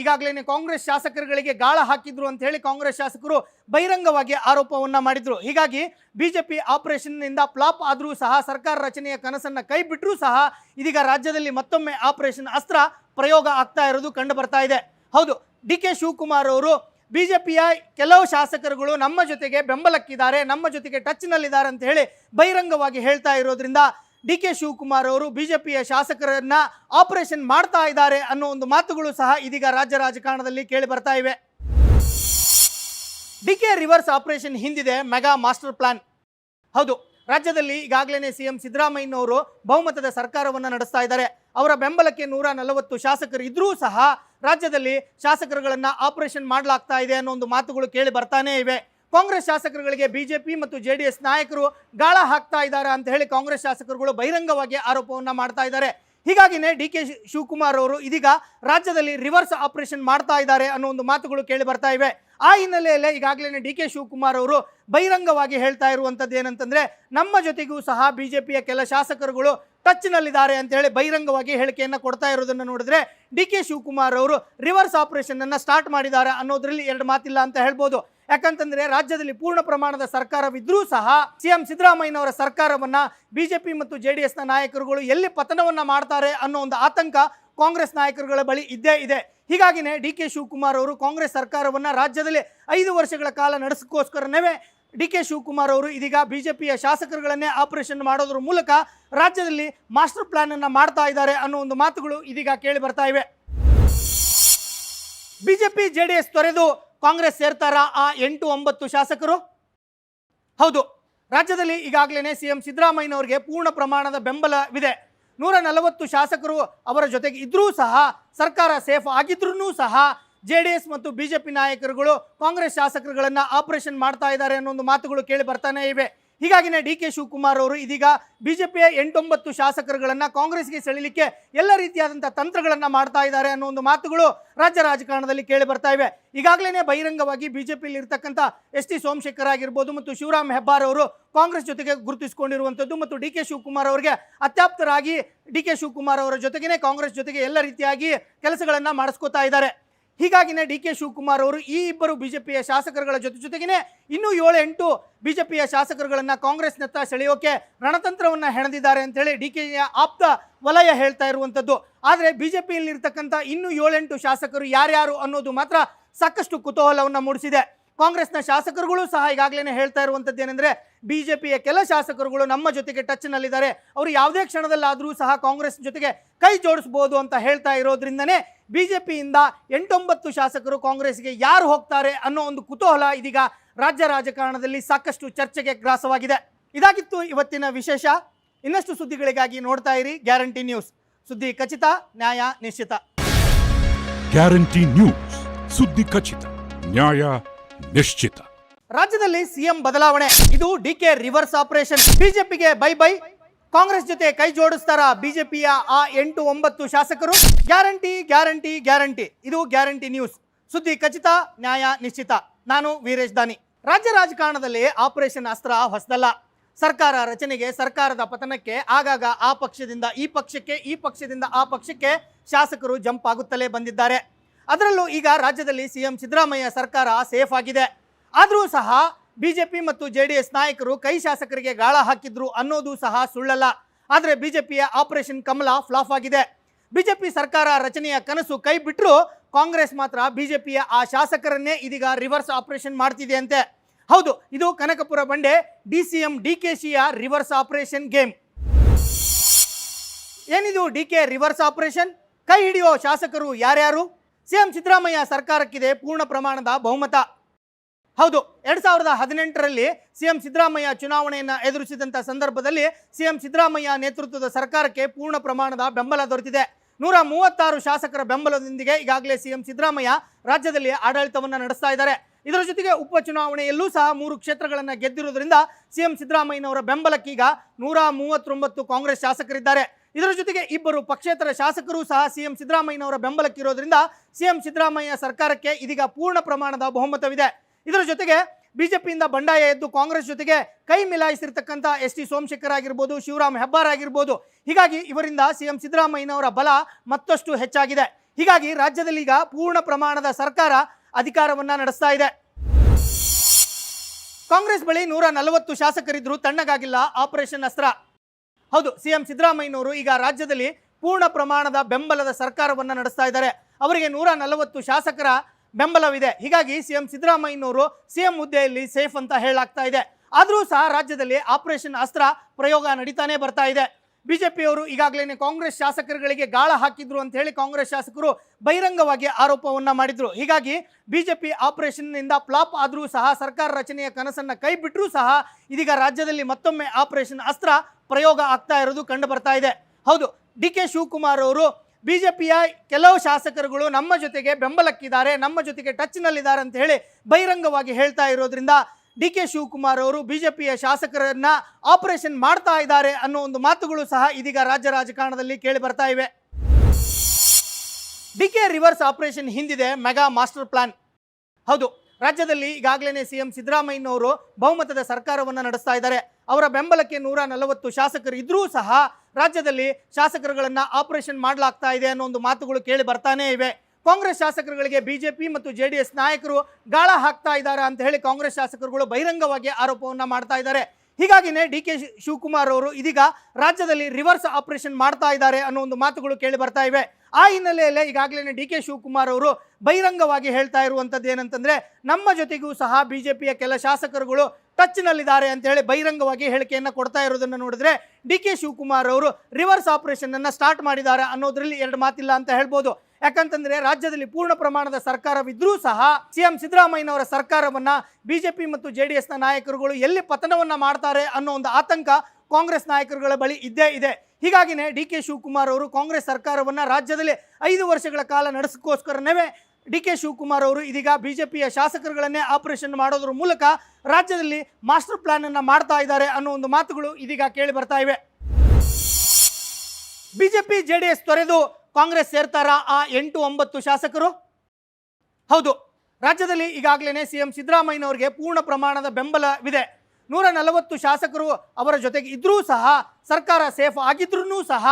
ಈಗಾಗಲೇ ಕಾಂಗ್ರೆಸ್ ಶಾಸಕರುಗಳಿಗೆ ಗಾಳ ಹಾಕಿದ್ರು ಅಂತ ಹೇಳಿ ಕಾಂಗ್ರೆಸ್ ಶಾಸಕರು ಬಹಿರಂಗವಾಗಿ ಆರೋಪವನ್ನ ಮಾಡಿದ್ರು. ಹೀಗಾಗಿ ಬಿಜೆಪಿ ಆಪರೇಷನ್ನಿಂದ ಫ್ಲಾಪ್ ಆದರೂ ಸಹ, ಸರ್ಕಾರ ರಚನೆಯ ಕನಸನ್ನ ಕೈ ಬಿಟ್ಟರೂ ಸಹ ಇದೀಗ ರಾಜ್ಯದಲ್ಲಿ ಮತ್ತೊಮ್ಮೆ ಆಪರೇಷನ್ ಅಸ್ತ್ರ ಪ್ರಯೋಗ ಆಗ್ತಾ ಇರೋದು ಕಂಡು ಬರ್ತಾ ಇದೆ. ಹೌದು, ಡಿ ಕೆ ಶಿವಕುಮಾರ್ ಅವರು ಬಿಜೆಪಿಯ ಕೆಲವು ಶಾಸಕರುಗಳು ನಮ್ಮ ಜೊತೆಗೆ ಬೆಂಬಲಕ್ಕಿದ್ದಾರೆ, ನಮ್ಮ ಜೊತೆಗೆ ಟಚ್ನಲ್ಲಿದ್ದಾರೆ ಅಂತ ಹೇಳಿ ಬಹಿರಂಗವಾಗಿ ಹೇಳ್ತಾ ಇರೋದ್ರಿಂದ ಡಿ ಕೆ ಶಿವಕುಮಾರ್ ಅವರು ಬಿಜೆಪಿಯ ಶಾಸಕರನ್ನ ಆಪರೇಷನ್ ಮಾಡ್ತಾ ಇದ್ದಾರೆ ಅನ್ನೋ ಒಂದು ಮಾತುಗಳು ಸಹ ಇದೀಗ ರಾಜ್ಯ ರಾಜಕಾರಣದಲ್ಲಿ ಕೇಳಿ ಬರ್ತಾ ಇವೆ. ಡಿ ಕೆ ರಿವರ್ಸ್ ಆಪರೇಷನ್ ಹಿಂದಿದೆ, ಮೆಗಾ ಮಾಸ್ಟರ್ ಪ್ಲಾನ್. ಹೌದು, ರಾಜ್ಯದಲ್ಲಿ ಈಗಾಗಲೇ ಸಿ ಎಂ ಸಿದ್ದರಾಮಯ್ಯನವರು ಬಹುಮತದ ಸರ್ಕಾರವನ್ನು ನಡೆಸ್ತಾ ಇದ್ದಾರೆ. ಅವರ ಬೆಂಬಲಕ್ಕೆ ನೂರ ನಲವತ್ತು ಶಾಸಕರು ಇದ್ರೂ ಸಹ ರಾಜ್ಯದಲ್ಲಿ ಶಾಸಕರುಗಳನ್ನು ಆಪರೇಷನ್ ಮಾಡಲಾಗ್ತಾ ಇದೆ ಅನ್ನೋ ಒಂದು ಮಾತುಗಳು ಕೇಳಿ ಬರ್ತಾನೇ ಇವೆ. ಕಾಂಗ್ರೆಸ್ ಶಾಸಕರುಗಳಿಗೆ ಬಿಜೆಪಿ ಮತ್ತು ಜೆ ಡಿ ಎಸ್ ನಾಯಕರು ಗಾಳ ಹಾಕ್ತಾ ಇದ್ದಾರೆ ಅಂತ ಹೇಳಿ ಕಾಂಗ್ರೆಸ್ ಶಾಸಕರುಗಳು ಬಹಿರಂಗವಾಗಿ ಆರೋಪವನ್ನು ಮಾಡ್ತಾ ಇದ್ದಾರೆ. ಹೀಗಾಗಿನೇ ಡಿ ಕೆ ಶಿವಕುಮಾರ್ ಅವರು ಇದೀಗ ರಾಜ್ಯದಲ್ಲಿ ರಿವರ್ಸ್ ಆಪರೇಷನ್ ಮಾಡ್ತಾ ಇದ್ದಾರೆ ಅನ್ನೋ ಒಂದು ಮಾತುಗಳು ಕೇಳಿ ಬರ್ತಾ ಇವೆ. ಆ ಹಿನ್ನೆಲೆಯಲ್ಲೇ ಈಗಾಗಲೇ ಡಿ ಕೆ ಶಿವಕುಮಾರ್ ಅವರು ಬಹಿರಂಗವಾಗಿ ಹೇಳ್ತಾ ಇರುವಂಥದ್ದು ಏನಂತಂದ್ರೆ, ನಮ್ಮ ಜೊತೆಗೂ ಸಹ ಬಿ ಜೆ ಪಿಯ ಕೆಲ ಶಾಸಕರುಗಳು ಟಚ್ನಲ್ಲಿದ್ದಾರೆ ಅಂತ ಹೇಳಿ ಬಹಿರಂಗವಾಗಿ ಹೇಳಿಕೆಯನ್ನು ಕೊಡ್ತಾ ಇರೋದನ್ನು ನೋಡಿದ್ರೆ, ಡಿ ಕೆ ಶಿವಕುಮಾರ್ ಅವರು ರಿವರ್ಸ್ ಆಪರೇಷನ್ ಅನ್ನ ಸ್ಟಾರ್ಟ್ ಮಾಡಿದ್ದಾರೆ ಅನ್ನೋದ್ರಲ್ಲಿ ಎರಡು ಮಾತಿಲ್ಲ ಅಂತ ಹೇಳ್ಬೋದು. ಯಾಕಂತಂದ್ರೆ ರಾಜ್ಯದಲ್ಲಿ ಪೂರ್ಣ ಪ್ರಮಾಣದ ಸರ್ಕಾರವಿದ್ರೂ ಸಹ ಸಿಎಂ ಸಿದ್ದರಾಮಯ್ಯನವರ ಸರ್ಕಾರವನ್ನ ಬಿಜೆಪಿ ಮತ್ತು ಜೆ ಡಿ ಎಸ್ನ ನಾಯಕರುಗಳು ಎಲ್ಲಿ ಪತನವನ್ನ ಮಾಡ್ತಾರೆ ಅನ್ನೋ ಒಂದು ಆತಂಕ ಕಾಂಗ್ರೆಸ್ ನಾಯಕರುಗಳ ಬಳಿ ಇದ್ದೇ ಇದೆ. ಹೀಗಾಗಿನೇ ಡಿ ಕೆ ಶಿವಕುಮಾರ್ ಅವರು ಕಾಂಗ್ರೆಸ್ ಸರ್ಕಾರವನ್ನ ರಾಜ್ಯದಲ್ಲಿ ಐದು ವರ್ಷಗಳ ಕಾಲ ನಡೆಸೋಕ್ಕೋಸ್ಕರನೇ ಡಿ ಕೆ ಶಿವಕುಮಾರ್ ಅವರು ಇದೀಗ ಬಿಜೆಪಿಯ ಶಾಸಕರುಗಳನ್ನೇ ಆಪರೇಷನ್ ಮಾಡೋದ್ರ ಮೂಲಕ ರಾಜ್ಯದಲ್ಲಿ ಮಾಸ್ಟರ್ ಪ್ಲಾನ್ ಅನ್ನ ಮಾಡ್ತಾ ಇದ್ದಾರೆ ಅನ್ನೋ ಒಂದು ಮಾತುಗಳು ಇದೀಗ ಕೇಳಿ ಬರ್ತಾ ಇವೆ. ಬಿಜೆಪಿ, ಜೆಡಿಎಸ್ ತೊರೆದು ಕಾಂಗ್ರೆಸ್ ಸೇರ್ತಾರಾ ಆ ಎಂಟು ಒಂಬತ್ತು ಶಾಸಕರು? ಹೌದು. ರಾಜ್ಯದಲ್ಲಿ ಈಗಾಗಲೇ ಸಿ ಎಂ ಸಿದ್ದರಾಮಯ್ಯನವರಿಗೆ ಪೂರ್ಣ ಪ್ರಮಾಣದ ಬೆಂಬಲವಿದೆ. ನೂರ ನಲವತ್ತು ಶಾಸಕರು ಅವರ ಜೊತೆಗೆ ಇದ್ರೂ ಸಹ, ಸರ್ಕಾರ ಸೇಫ್ ಆಗಿದ್ರೂ ಸಹ ಜೆ ಡಿ ಎಸ್ ಮತ್ತು ಬಿಜೆಪಿ ನಾಯಕರುಗಳು ಕಾಂಗ್ರೆಸ್ ಶಾಸಕರುಗಳನ್ನು ಆಪರೇಷನ್ ಮಾಡ್ತಾ ಇದ್ದಾರೆ ಅನ್ನೋ ಒಂದು ಮಾತುಗಳು ಕೇಳಿ ಬರ್ತಾನೆ ಇವೆ. ಹೀಗಾಗಿನೇ ಡಿ ಕೆ ಶಿವಕುಮಾರ್ ಅವರು ಇದೀಗ ಬಿಜೆಪಿಯ ಎಂಟೊಂಬತ್ತು ಶಾಸಕರುಗಳನ್ನು ಕಾಂಗ್ರೆಸ್ಗೆ ಸೆಳೆಯಲಿಕ್ಕೆ ಎಲ್ಲ ರೀತಿಯಾದಂಥ ತಂತ್ರಗಳನ್ನು ಮಾಡ್ತಾ ಇದ್ದಾರೆ ಅನ್ನೋ ಒಂದು ಮಾತುಗಳು ರಾಜ್ಯ ರಾಜಕಾರಣದಲ್ಲಿ ಕೇಳಿ ಬರ್ತಾ ಇವೆ. ಈಗಾಗಲೇ ಬಹಿರಂಗವಾಗಿ ಬಿಜೆಪಿಯಲ್ಲಿ ಇರ್ತಕ್ಕಂಥ ಎಸ್ ಟಿ ಸೋಮಶೇಖರ್ ಆಗಿರ್ಬೋದು ಮತ್ತು ಶಿವರಾಮ್ ಹೆಬ್ಬಾರ್ ಅವರು ಕಾಂಗ್ರೆಸ್ ಜೊತೆಗೆ ಗುರುತಿಸಿಕೊಂಡಿರುವಂಥದ್ದು ಮತ್ತು ಡಿ ಕೆ ಶಿವಕುಮಾರ್ ಅವರಿಗೆ ಅತ್ಯಾಪ್ತರಾಗಿ ಡಿ ಕೆ ಶಿವಕುಮಾರ್ ಅವರ ಜೊತೆಗೇ ಕಾಂಗ್ರೆಸ್ ಜೊತೆಗೆ ಎಲ್ಲ ರೀತಿಯಾಗಿ ಕೆಲಸಗಳನ್ನು ಮಾಡಿಸ್ಕೋತಾ ಇದ್ದಾರೆ. ಹೀಗಾಗಿನೇ ಡಿ ಕೆ ಶಿವಕುಮಾರ್ ಅವರು ಈ ಇಬ್ಬರು ಬಿಜೆಪಿಯ ಶಾಸಕರುಗಳ ಜೊತೆ ಜೊತೆಗೇನೆ ಇನ್ನೂ ಏಳು ಎಂಟು ಬಿಜೆಪಿಯ ಶಾಸಕರುಗಳನ್ನ ಕಾಂಗ್ರೆಸ್ನತ್ತ ಸೆಳೆಯೋಕೆ ರಣತಂತ್ರವನ್ನ ಹೆಣೆದಿದ್ದಾರೆ ಅಂತೇಳಿ ಡಿ ಕೆಯ ಆಪ್ತ ವಲಯ ಹೇಳ್ತಾ ಇರುವಂಥದ್ದು ಆದರೆ ಬಿಜೆಪಿಯಲ್ಲಿರ್ತಕ್ಕಂಥ ಇನ್ನೂ ಏಳೆಂಟು ಶಾಸಕರು ಯಾರ್ಯಾರು ಅನ್ನೋದು ಮಾತ್ರ ಸಾಕಷ್ಟು ಕುತೂಹಲವನ್ನು ಮೂಡಿಸಿದೆ. ಕಾಂಗ್ರೆಸ್ನ ಶಾಸಕರುಗಳು ಸಹ ಈಗಾಗಲೇ ಹೇಳ್ತಾ ಇರುವಂಥದ್ದು ಏನಂದ್ರೆ ಬಿಜೆಪಿಯ ಕೆಲ ಶಾಸಕರುಗಳು ನಮ್ಮ ಜೊತೆಗೆ ಟಚ್ನಲ್ಲಿದ್ದಾರೆ. ಅವರು ಯಾವುದೇ ಕ್ಷಣದಲ್ಲಾದರೂ ಸಹ ಕಾಂಗ್ರೆಸ್ ಜೊತೆಗೆ ಕೈ ಜೋಡಿಸ್ಬೋದು ಅಂತ ಹೇಳ್ತಾ ಇರೋದ್ರಿಂದನೇ ಪಿಯಿಂದ ಎಂಟೊಂಬತ್ತು ಶಾಸಕರು ಕಾಂಗ್ರೆಸ್ಗೆ ಯಾರು ಹೋಗ್ತಾರೆ ಅನ್ನೋ ಒಂದು ಕುತೂಹಲ ಇದೀಗ ರಾಜ್ಯ ರಾಜಕಾರಣದಲ್ಲಿ ಸಾಕಷ್ಟು ಚರ್ಚೆಗೆ ಗ್ರಾಸವಾಗಿದೆ. ಇದಾಗಿತ್ತು ಇವತ್ತಿನ ವಿಶೇಷ. ಇನ್ನಷ್ಟು ಸುದ್ದಿಗಳಿಗಾಗಿ ನೋಡ್ತಾ ಇರಿ ಗ್ಯಾರಂಟಿ ನ್ಯೂಸ್. ಸುದ್ದಿ ಖಚಿತ, ನ್ಯಾಯ ನಿಶ್ಚಿತ. Guarantee news. ಸುದ್ದಿ ಖಚಿತ, ನ್ಯಾಯ ನಿಶ್ಚಿತ. ರಾಜ್ಯದಲ್ಲಿ ಸಿಎಂ ಬದಲಾವಣೆ. ಇದು ಡಿ ಕೆ ರಿವರ್ಸ್ ಆಪರೇಷನ್. ಬಿಜೆಪಿಗೆ ಬೈ ಬೈ. ಕಾಂಗ್ರೆಸ್ ಜೊತೆ ಕೈ ಜೋಡಿಸ್ತಾರ ಬಿಜೆಪಿಯ ಆ ಎಂಟು ಒಂಬತ್ತು ಶಾಸಕರು? Guarantee guarantee guarantee. ಇದು ಗ್ಯಾರಂಟಿ ನ್ಯೂಸ್. ಸುದ್ದಿ ಖಚಿತ, ನ್ಯಾಯ ನಿಶ್ಚಿತ. ನಾನು ವೀರೇಶ್ ದಾನಿ. ರಾಜ್ಯ ರಾಜಕಾರಣದಲ್ಲಿ ಆಪರೇಷನ್ ಅಸ್ತ್ರ ಹೊಸದಲ್ಲ. ಸರ್ಕಾರ ರಚನೆಗೆ ಸರ್ಕಾರದ ಪತನಕ್ಕೆ ಆಗಾಗ ಆ ಪಕ್ಷದಿಂದ ಈ ಪಕ್ಷಕ್ಕೆ, ಈ ಪಕ್ಷದಿಂದ ಆ ಪಕ್ಷಕ್ಕೆ ಶಾಸಕರು ಜಂಪ್ ಆಗುತ್ತಲೇ ಬಂದಿದ್ದಾರೆ. ಅದರಲ್ಲೂ ಈಗ ರಾಜ್ಯದಲ್ಲಿ ಸಿಎಂ ಸಿದ್ದರಾಮಯ್ಯ ಸರ್ಕಾರ ಸೇಫ್ ಆಗಿದೆ. ಆದರೂ ಸಹ ಬಿಜೆಪಿ ಮತ್ತು ಜೆ ಡಿ ಎಸ್ ನಾಯಕರು ಕೈ ಶಾಸಕರಿಗೆ ಗಾಳ ಹಾಕಿದ್ರು ಅನ್ನೋದು ಸಹ ಸುಳ್ಳಲ್ಲ. ಆದರೆ ಬಿಜೆಪಿಯ ಆಪರೇಷನ್ ಕಮಲ ಫ್ಲಾಫ್ ಆಗಿದೆ. ಬಿಜೆಪಿ ಸರ್ಕಾರ ರಚನೆಯ ಕನಸು ಕೈ ಬಿಟ್ಟರು ಕಾಂಗ್ರೆಸ್ ಮಾತ್ರ ಬಿಜೆಪಿಯ ಆ ಶಾಸಕರನ್ನೇ ಇದೀಗ ರಿವರ್ಸ್ ಆಪರೇಷನ್ ಮಾಡ್ತಿದೆ ಅಂತೆ. ಹೌದು, ಇದು ಕನಕಪುರ ಬಂಡೆ D C M D K ಶಿಯ reverse operation game. ಏನಿದು ಡಿ ಕೆ ರಿವರ್ಸ್ ಆಪರೇಷನ್? ಕೈ ಹಿಡಿಯೋ ಶಾಸಕರು ಯಾರ್ಯಾರು? ಸಿಎಂ ಸಿದ್ದರಾಮಯ್ಯ ಸರ್ಕಾರಕ್ಕಿದೆ ಪೂರ್ಣ ಪ್ರಮಾಣದ ಬಹುಮತ. ಹೌದು, ಎರಡ್ ಸಾವಿರದ ಹದಿನೆಂಟರಲ್ಲಿ ಸಿಎಂ ಸಿದ್ದರಾಮಯ್ಯ ಚುನಾವಣೆಯನ್ನು ಎದುರಿಸಿದಂಥ ಸಂದರ್ಭದಲ್ಲಿ ಸಿಎಂ ಸಿದ್ದರಾಮಯ್ಯ ನೇತೃತ್ವದ ಸರ್ಕಾರಕ್ಕೆ ಪೂರ್ಣ ಪ್ರಮಾಣದ ಬೆಂಬಲ ದೊರೆತಿದೆ. ನೂರ ಮೂವತ್ತಾರು ಶಾಸಕರ ಬೆಂಬಲದೊಂದಿಗೆ ಈಗಾಗಲೇ ಸಿಎಂ ಸಿದ್ದರಾಮಯ್ಯ ರಾಜ್ಯದಲ್ಲಿ ಆಡಳಿತವನ್ನು ನಡೆಸ್ತಾ ಇದ್ದಾರೆ. ಇದರ ಜೊತೆಗೆ ಉಪಚುನಾವಣೆಯಲ್ಲೂ ಸಹ ಮೂರು ಕ್ಷೇತ್ರಗಳನ್ನು ಗೆದ್ದಿರುವುದರಿಂದ ಸಿಎಂ ಸಿದ್ದರಾಮಯ್ಯನವರ ಬೆಂಬಲಕ್ಕೀಗ ನೂರ ಮೂವತ್ತೊಂಬತ್ತು ಕಾಂಗ್ರೆಸ್ ಶಾಸಕರಿದ್ದಾರೆ. ಇದರ ಜೊತೆಗೆ ಇಬ್ಬರು ಪಕ್ಷೇತರ ಶಾಸಕರು ಸಹ ಸಿಎಂ ಸಿದ್ದರಾಮಯ್ಯನವರ ಬೆಂಬಲಕ್ಕಿರೋದ್ರಿಂದ ಸಿಎಂ ಸಿದ್ದರಾಮಯ್ಯ ಸರ್ಕಾರಕ್ಕೆ ಇದೀಗ ಪೂರ್ಣ ಪ್ರಮಾಣದ ಬಹುಮತವಿದೆ. ಇದರ ಜೊತೆಗೆ ಬಿಜೆಪಿಯಿಂದ ಬಂಡಾಯ ಎದ್ದು ಕಾಂಗ್ರೆಸ್ ಜೊತೆಗೆ ಕೈ ಮಿಲಾಯಿಸಿರ್ತಕ್ಕಂಥ ಎಸ್ ಟಿ ಸೋಮಶೇಖರ್ ಆಗಿರ್ಬೋದು, ಶಿವರಾಮ್ ಹೆಬ್ಬಾರ್ ಆಗಿರ್ಬೋದು. ಹೀಗಾಗಿ ಇವರಿಂದ ಸಿಎಂ ಸಿದ್ದರಾಮಯ್ಯನವರ ಬಲ ಮತ್ತಷ್ಟು ಹೆಚ್ಚಾಗಿದೆ. ಹೀಗಾಗಿ ರಾಜ್ಯದಲ್ಲಿ ಈಗ ಪೂರ್ಣ ಪ್ರಮಾಣದ ಸರ್ಕಾರ ಅಧಿಕಾರವನ್ನ ನಡೆಸ್ತಾ ಇದೆ. ಕಾಂಗ್ರೆಸ್ ಬಳಿ ನೂರ ನಲವತ್ತು ಶಾಸಕರಿದ್ದರೂ ತಣ್ಣಗಾಗಿಲ್ಲ ಆಪರೇಷನ್ ಅಸ್ತ್ರ. ಹೌದು, ಸಿಎಂ ಸಿದ್ದರಾಮಯ್ಯನವರು ಈಗ ರಾಜ್ಯದಲ್ಲಿ ಪೂರ್ಣ ಪ್ರಮಾಣದ ಬೆಂಬಲದ ಸರ್ಕಾರವನ್ನು ನಡೆಸ್ತಾ ಇದ್ದಾರೆ. ಅವರಿಗೆ ನೂರ ನಲವತ್ತು ಶಾಸಕರ ಬೆಂಬಲವಿದೆ. ಹೀಗಾಗಿ ಸಿಎಂ ಸಿದ್ದರಾಮಯ್ಯನವರು ಸಿಎಂ ಹುದ್ದೆಯಲ್ಲಿ ಸೇಫ್ ಅಂತ ಹೇಳಲಾಗ್ತಾ ಇದೆ. ಆದರೂ ಸಹ ರಾಜ್ಯದಲ್ಲಿ ಆಪರೇಷನ್ ಅಸ್ತ್ರ ಪ್ರಯೋಗ ನಡೀತಾನೆ ಬರ್ತಾ ಇದೆ. ಬಿಜೆಪಿಯವರು ಈಗಾಗಲೇ ಕಾಂಗ್ರೆಸ್ ಶಾಸಕರುಗಳಿಗೆ ಗಾಳ ಹಾಕಿದ್ರು ಅಂತ ಹೇಳಿ ಕಾಂಗ್ರೆಸ್ ಶಾಸಕರು ಬಹಿರಂಗವಾಗಿ ಆರೋಪವನ್ನ ಮಾಡಿದ್ರು. ಹೀಗಾಗಿ ಬಿಜೆಪಿ ಆಪರೇಷನ್ನಿಂದ ಫ್ಲಾಪ್ ಆದರೂ ಸಹ, ಸರ್ಕಾರ ರಚನೆಯ ಕನಸನ್ನ ಕೈ ಬಿಟ್ಟರೂ ಸಹ ಇದೀಗ ರಾಜ್ಯದಲ್ಲಿ ಮತ್ತೊಮ್ಮೆ ಆಪರೇಷನ್ ಅಸ್ತ್ರ ಪ್ರಯೋಗ ಆಗ್ತಾ ಇರೋದು ಕಂಡು ಬರ್ತಾ ಇದೆ. ಹೌದು, ಡಿ ಕೆ ಶಿವಕುಮಾರ್ ಅವರು ಬಿಜೆಪಿಯ ಕೆಲವು ಶಾಸಕರುಗಳು ನಮ್ಮ ಜೊತೆಗೆ ಬೆಂಬಲಕ್ಕಿದ್ದಾರೆ, ನಮ್ಮ ಜೊತೆಗೆ ಟಚ್ನಲ್ಲಿದ್ದಾರೆ ಅಂತ ಹೇಳಿ ಬಹಿರಂಗವಾಗಿ ಹೇಳ್ತಾ ಇರೋದ್ರಿಂದ ಡಿ ಕೆ ಶಿವಕುಮಾರ್ ಅವರು ಬಿಜೆಪಿಯ ಶಾಸಕರನ್ನ ಆಪರೇಷನ್ ಮಾಡ್ತಾ ಇದ್ದಾರೆ ಅನ್ನೋ ಒಂದು ಮಾತುಗಳು ಸಹ ಇದೀಗ ರಾಜ್ಯ ರಾಜಕಾರಣದಲ್ಲಿ ಕೇಳಿ ಬರ್ತಾ ಇವೆ. ಡಿ ಕೆ ರಿವರ್ಸ್ ಆಪರೇಷನ್ ಹಿಂದಿದೆ, ಮೆಗಾ ಮಾಸ್ಟರ್ ಪ್ಲಾನ್. ಹೌದು, ರಾಜ್ಯದಲ್ಲಿ ಈಗಾಗಲೇ ಸಿಎಂ ಸಿದ್ದರಾಮಯ್ಯನವರು ಬಹುಮತದ ಸರ್ಕಾರವನ್ನು ನಡೆಸ್ತಾ ಇದ್ದಾರೆ. ಅವರ ಬೆಂಬಲಕ್ಕೆ ನೂರ ನಲವತ್ತು ಶಾಸಕರು ಇದ್ರೂ ಸಹ ರಾಜ್ಯದಲ್ಲಿ ಶಾಸಕರುಗಳನ್ನು ಆಪರೇಷನ್ ಮಾಡಲಾಗ್ತಾ ಇದೆ ಅನ್ನೋ ಒಂದು ಮಾತುಗಳು ಕೇಳಿ ಬರ್ತಾನೇ ಇವೆ. ಕಾಂಗ್ರೆಸ್ ಶಾಸಕರುಗಳಿಗೆ ಬಿಜೆಪಿ ಮತ್ತು ಜೆ ಡಿ ಎಸ್ ನಾಯಕರು ಗಾಳ ಹಾಕ್ತಾ ಇದ್ದಾರೆ ಅಂತ ಹೇಳಿ ಕಾಂಗ್ರೆಸ್ ಶಾಸಕರುಗಳು ಬಹಿರಂಗವಾಗಿ ಆರೋಪವನ್ನು ಮಾಡ್ತಾ ಇದ್ದಾರೆ. ಹೀಗಾಗಿನೇ ಡಿ ಕೆ ಶಿವಕುಮಾರ್ ಅವರು ಇದೀಗ ರಾಜ್ಯದಲ್ಲಿ ರಿವರ್ಸ್ ಆಪರೇಷನ್ ಮಾಡ್ತಾ ಇದ್ದಾರೆ ಅನ್ನೋ ಒಂದು ಮಾತುಗಳು ಕೇಳಿ ಬರ್ತಾ ಇವೆ. ಆ ಹಿನ್ನೆಲೆಯಲ್ಲಿ ಈಗಾಗಲೇ ಡಿ ಕೆ ಶಿವಕುಮಾರ್ ಅವರು ಬಹಿರಂಗವಾಗಿ ಹೇಳ್ತಾ ಇರುವಂಥದ್ದು ಏನಂತಂದ್ರೆ, ನಮ್ಮ ಜೊತೆಗೂ ಸಹ ಬಿ ಜೆ ಪಿಯ ಕೆಲ ಶಾಸಕರುಗಳು ಟಚ್ನಲ್ಲಿದ್ದಾರೆ ಅಂತ ಹೇಳಿ ಬಹಿರಂಗವಾಗಿ ಹೇಳಿಕೆಯನ್ನು ಕೊಡ್ತಾ ಇರೋದನ್ನು ನೋಡಿದ್ರೆ, ಡಿ ಕೆ ಶಿವಕುಮಾರ್ ಅವರು ರಿವರ್ಸ್ ಆಪರೇಷನ್ ಅನ್ನ ಸ್ಟಾರ್ಟ್ ಮಾಡಿದ್ದಾರೆ ಅನ್ನೋದ್ರಲ್ಲಿ ಎರಡು ಮಾತಿಲ್ಲ ಅಂತ ಹೇಳ್ಬೋದು. ಯಾಕಂತಂದ್ರೆ ರಾಜ್ಯದಲ್ಲಿ ಪೂರ್ಣ ಪ್ರಮಾಣದ ಸರ್ಕಾರವಿದ್ರೂ ಸಹ ಸಿಎಂ ಸಿದ್ದರಾಮಯ್ಯನವರ ಸರ್ಕಾರವನ್ನ ಬಿಜೆಪಿ ಮತ್ತು ಜೆ ಡಿ ಎಸ್ನ ನಾಯಕರುಗಳು ಎಲ್ಲಿ ಪತನವನ್ನ ಮಾಡ್ತಾರೆ ಅನ್ನೋ ಒಂದು ಆತಂಕ ಕಾಂಗ್ರೆಸ್ ನಾಯಕರುಗಳ ಬಳಿ ಇದ್ದೇ ಇದೆ. ಹೀಗಾಗಿನೇ ಡಿ ಕೆ ಶಿವಕುಮಾರ್ ಅವರು ಕಾಂಗ್ರೆಸ್ ಸರ್ಕಾರವನ್ನ ರಾಜ್ಯದಲ್ಲಿ ಐದು ವರ್ಷಗಳ ಕಾಲ ನಡೆಸೋಕ್ಕೋಸ್ಕರನೇ ಡಿ ಕೆ ಶಿವಕುಮಾರ್ ಅವರು ಇದೀಗ ಬಿಜೆಪಿಯ ಶಾಸಕರುಗಳನ್ನೇ ಆಪರೇಷನ್ ಮಾಡೋದ್ರ ಮೂಲಕ ರಾಜ್ಯದಲ್ಲಿ ಮಾಸ್ಟರ್ ಪ್ಲಾನ್ ಅನ್ನ ಮಾಡ್ತಾ ಇದ್ದಾರೆ ಅನ್ನೋ ಒಂದು ಮಾತುಗಳು ಇದೀಗ ಕೇಳಿ ಬರ್ತಾ ಇವೆ. ಬಿಜೆಪಿ ಎಸ್ ತೊರೆದು ಕಾಂಗ್ರೆಸ್ ಸೇರ್ತಾರ ಆ ಎಂಟು ಒಂಬತ್ತು ಶಾಸಕರು? ಹೌದು. ರಾಜ್ಯದಲ್ಲಿ ಈಗಾಗಲೇ ಸಿಎಂ ಸಿದ್ದರಾಮಯ್ಯನವರಿಗೆ ಪೂರ್ಣ ಪ್ರಮಾಣದ ಬೆಂಬಲವಿದೆ. ನೂರ ನಲವತ್ತು ಶಾಸಕರು ಅವರ ಜೊತೆಗೆ ಇದ್ರೂ ಸಹ, ಸರ್ಕಾರ ಸೇಫ್ ಆಗಿದ್ರೂ ಸಹ